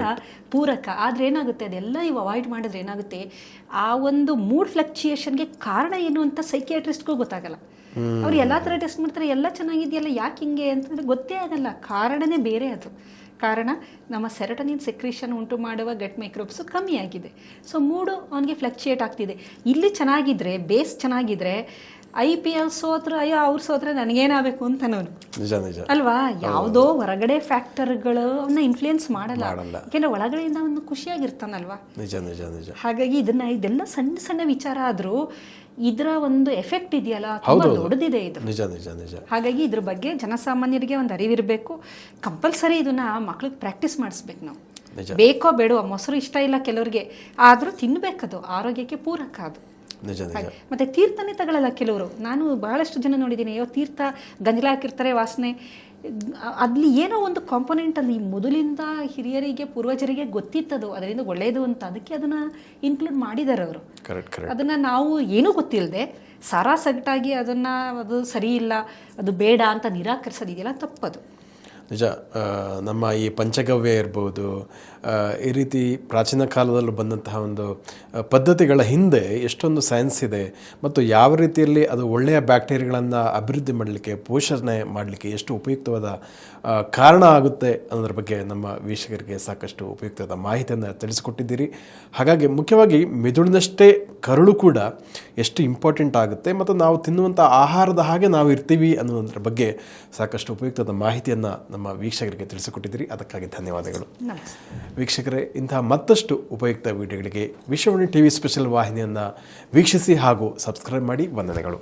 ಪೂರಕ. ಆದ್ರೆ ಏನಾಗುತ್ತೆ? ಅದೆಲ್ಲ ಇವು ಅವಾಯ್ಡ್ ಮಾಡಿದ್ರೆ ಏನಾಗುತ್ತೆ? ಆ ಒಂದು ಮೂಡ್ ಫ್ಲಕ್ಚುಯೇಷನ್ಗೆ ಕಾರಣ ಏನು ಅಂತ ಸೈಕಿಯಾಟ್ರಿಸ್ಟ್ಗೂ ಗೊತ್ತಾಗಲ್ಲ. ಅವ್ರು ಎಲ್ಲಾ ತರ ಟೆಸ್ಟ್ ಮಾಡ್ತಾರೆ. ಎಲ್ಲ ಚೆನ್ನಾಗಿದೆಯಲ್ಲ ಯಾಕೆ ಹಿಂಗೆ ಅಂತಂದ್ರೆ ಗೊತ್ತೇ ಆಗಲ್ಲ. ಕಾರಣನೇ ಬೇರೆ ಅದು. ಕಾರಣ ನಮ್ಮ ಸೆರಟನಿನ್ ಸೆಕ್ರೇಷನ್ ಉಂಟು ಮಾಡುವ ಗಟ್ ಮೈಕ್ರೋಬ್ಸ್ ಕಮ್ಮಿ ಆಗಿದೆ ಸೊ ಮೂಡು ಅವನಿಗೆ ಫ್ಲಕ್ಚುಯೇಟ್ ಆಗ್ತಿದೆ. ಇಲ್ಲಿ ಚೆನ್ನಾಗಿದ್ರೆ ಬೇಸ್ ಚೆನ್ನಾಗಿದ್ರೆ ಐ ಪಿ ಎಲ್ ಸೋತ್ರ ಅಯ್ಯೋ ಅವ್ರು ಸೋತ್ರೆ ನನಗೇನಾಗಬೇಕು ಅಂತ ನಾನು ನಿಜ ನಿಜ. ಅಲ್ವಾ? ಯಾವುದೋ ಹೊರಗಡೆ ಫ್ಯಾಕ್ಟರ್ಗಳು ಅವನ್ನ ಇನ್ಫ್ಲೂಯೆನ್ಸ್ ಮಾಡಲ್ಲ. ಯಾಕೆಂದ್ರೆ ಒಳಗಡೆಯಿಂದ ಅವನು ಖುಷಿಯಾಗಿರ್ತಾನಲ್ವಾ? ನಿಜ ನಿಜ ನಿಜ. ಹಾಗಾಗಿ ಇದನ್ನ ಇದೆಲ್ಲ ಸಣ್ಣ ಸಣ್ಣ ವಿಚಾರ ಆದ್ರೂ ಇದರ ಒಂದು ಎಫೆಕ್ಟ್ ಇದೆಯಲ್ಲ? ತುಂಬಾ ದೊಡ್ಡದಿದೆ ಇದು. ನಿಜ ನಿಜ ನಿಜ. ಹಾಗಾಗಿ ಇದ್ರ ಬಗ್ಗೆ ಜನಸಾಮಾನ್ಯರಿಗೆ ಒಂದು ಅರಿವಿರಬೇಕು. ಕಂಪಲ್ಸರಿ ಇದನ್ನ ಮಕ್ಳಿಗೆ ಪ್ರಾಕ್ಟೀಸ್ ಮಾಡಿಸ್ಬೇಕು ನಾವು. ಬೇಕೋ ಬೇಡೋ ಮೊಸರು ಇಷ್ಟ ಇಲ್ಲ ಕೆಲವರಿಗೆ. ಆದ್ರೂ ತಿನ್ಬೇಕದು. ಆರೋಗ್ಯಕ್ಕೆ ಪೂರಕ ಅದು. ನಿಜ ಹಾಗೆ. ಮತ್ತೆ ತೀರ್ಥನೇ ತಗೊಳ್ಳಲ್ಲ ಕೆಲವರು. ನಾನು ಬಹಳಷ್ಟು ಜನ ನೋಡಿದ್ದೀನಿ. ಅಯ್ಯೋ ತೀರ್ಥ ಗಂಜಲ ಹಾಕಿರ್ತಾರೆ ವಾಸನೆ. ಅಲ್ಲಿ ಏನೋ ಒಂದು ಕಾಂಪೊನೆಂಟ್ ಅಲ್ಲಿ ಮೊದಲಿಂದ ಹಿರಿಯರಿಗೆ ಪೂರ್ವಜರಿಗೆ ಗೊತ್ತಿತ್ತದು. ಅದರಿಂದ ಒಳ್ಳೆಯದು ಅಂತ. ಅದಕ್ಕೆ ಅದನ್ನ ಇನ್ಕ್ಲೂಡ್ ಮಾಡಿದ್ದಾರೆ ಅವರು. ಕರೆಕ್ಟ್ ಕರೆಕ್ಟ್ ಅದನ್ನ ನಾವು ಏನೂ ಗೊತ್ತಿಲ್ಲದೆ ಸಾರಾ ಸಗಟಾಗಿ ಅದನ್ನ ಅದು ಸರಿ ಇಲ್ಲ ಅದು ಬೇಡ ಅಂತ ನಿರಾಕರಿಸೋದಿದೆಯಲ್ಲ ತಪ್ಪದು. ನಿಜ ನಮ್ಮ ಈ ಪಂಚಗವ್ಯ ಇರ್ಬೋದು ಈ ರೀತಿ ಪ್ರಾಚೀನ ಕಾಲದಲ್ಲೂ ಬಂದಂತಹ ಒಂದು ಪದ್ಧತಿಗಳ ಹಿಂದೆ ಎಷ್ಟೊಂದು ಸೈನ್ಸ್ ಇದೆ ಮತ್ತು ಯಾವ ರೀತಿಯಲ್ಲಿ ಅದು ಒಳ್ಳೆಯ ಬ್ಯಾಕ್ಟೀರಿಯಾಗಳನ್ನು ಅಭಿವೃದ್ಧಿ ಮಾಡಲಿಕ್ಕೆ, ಪೋಷಣೆ ಮಾಡಲಿಕ್ಕೆ ಎಷ್ಟು ಉಪಯುಕ್ತವಾದ ಕಾರಣ ಆಗುತ್ತೆ ಅನ್ನೋದ್ರ ಬಗ್ಗೆ ನಮ್ಮ ವೀಕ್ಷಕರಿಗೆ ಸಾಕಷ್ಟು ಉಪಯುಕ್ತವಾದ ಮಾಹಿತಿಯನ್ನು ತಿಳಿಸಿಕೊಟ್ಟಿದ್ದೀರಿ. ಹಾಗಾಗಿ ಮುಖ್ಯವಾಗಿ ಮೆದುಳಿನಷ್ಟೇ ಕರುಳು ಕೂಡ ಎಷ್ಟು ಇಂಪಾರ್ಟೆಂಟ್ ಆಗುತ್ತೆ ಮತ್ತು ನಾವು ತಿನ್ನುವಂಥ ಆಹಾರದ ಹಾಗೆ ನಾವು ಇರ್ತೀವಿ ಅನ್ನೋದ್ರ ಬಗ್ಗೆ ಸಾಕಷ್ಟು ಉಪಯುಕ್ತವಾದ ಮಾಹಿತಿಯನ್ನು ನಮ್ಮ ವೀಕ್ಷಕರಿಗೆ ತಿಳಿಸಿಕೊಟ್ಟಿದ್ದೀರಿ. ಅದಕ್ಕಾಗಿ ಧನ್ಯವಾದಗಳು. ವೀಕ್ಷಕರೇ ಇಂತಹ ಮತ್ತಷ್ಟು ಉಪಯುಕ್ತ ವಿಡಿಯೋಗಳಿಗೆ ವಿಶ್ವವಾಣಿ ಟಿವಿ ಸ್ಪೆಷಲ್ ವಾಹಿನಿಯನ್ನು ವೀಕ್ಷಿಸಿ ಹಾಗೂ ಸಬ್ಸ್ಕ್ರೈಬ್ ಮಾಡಿ. ವಂದನೆಗಳು.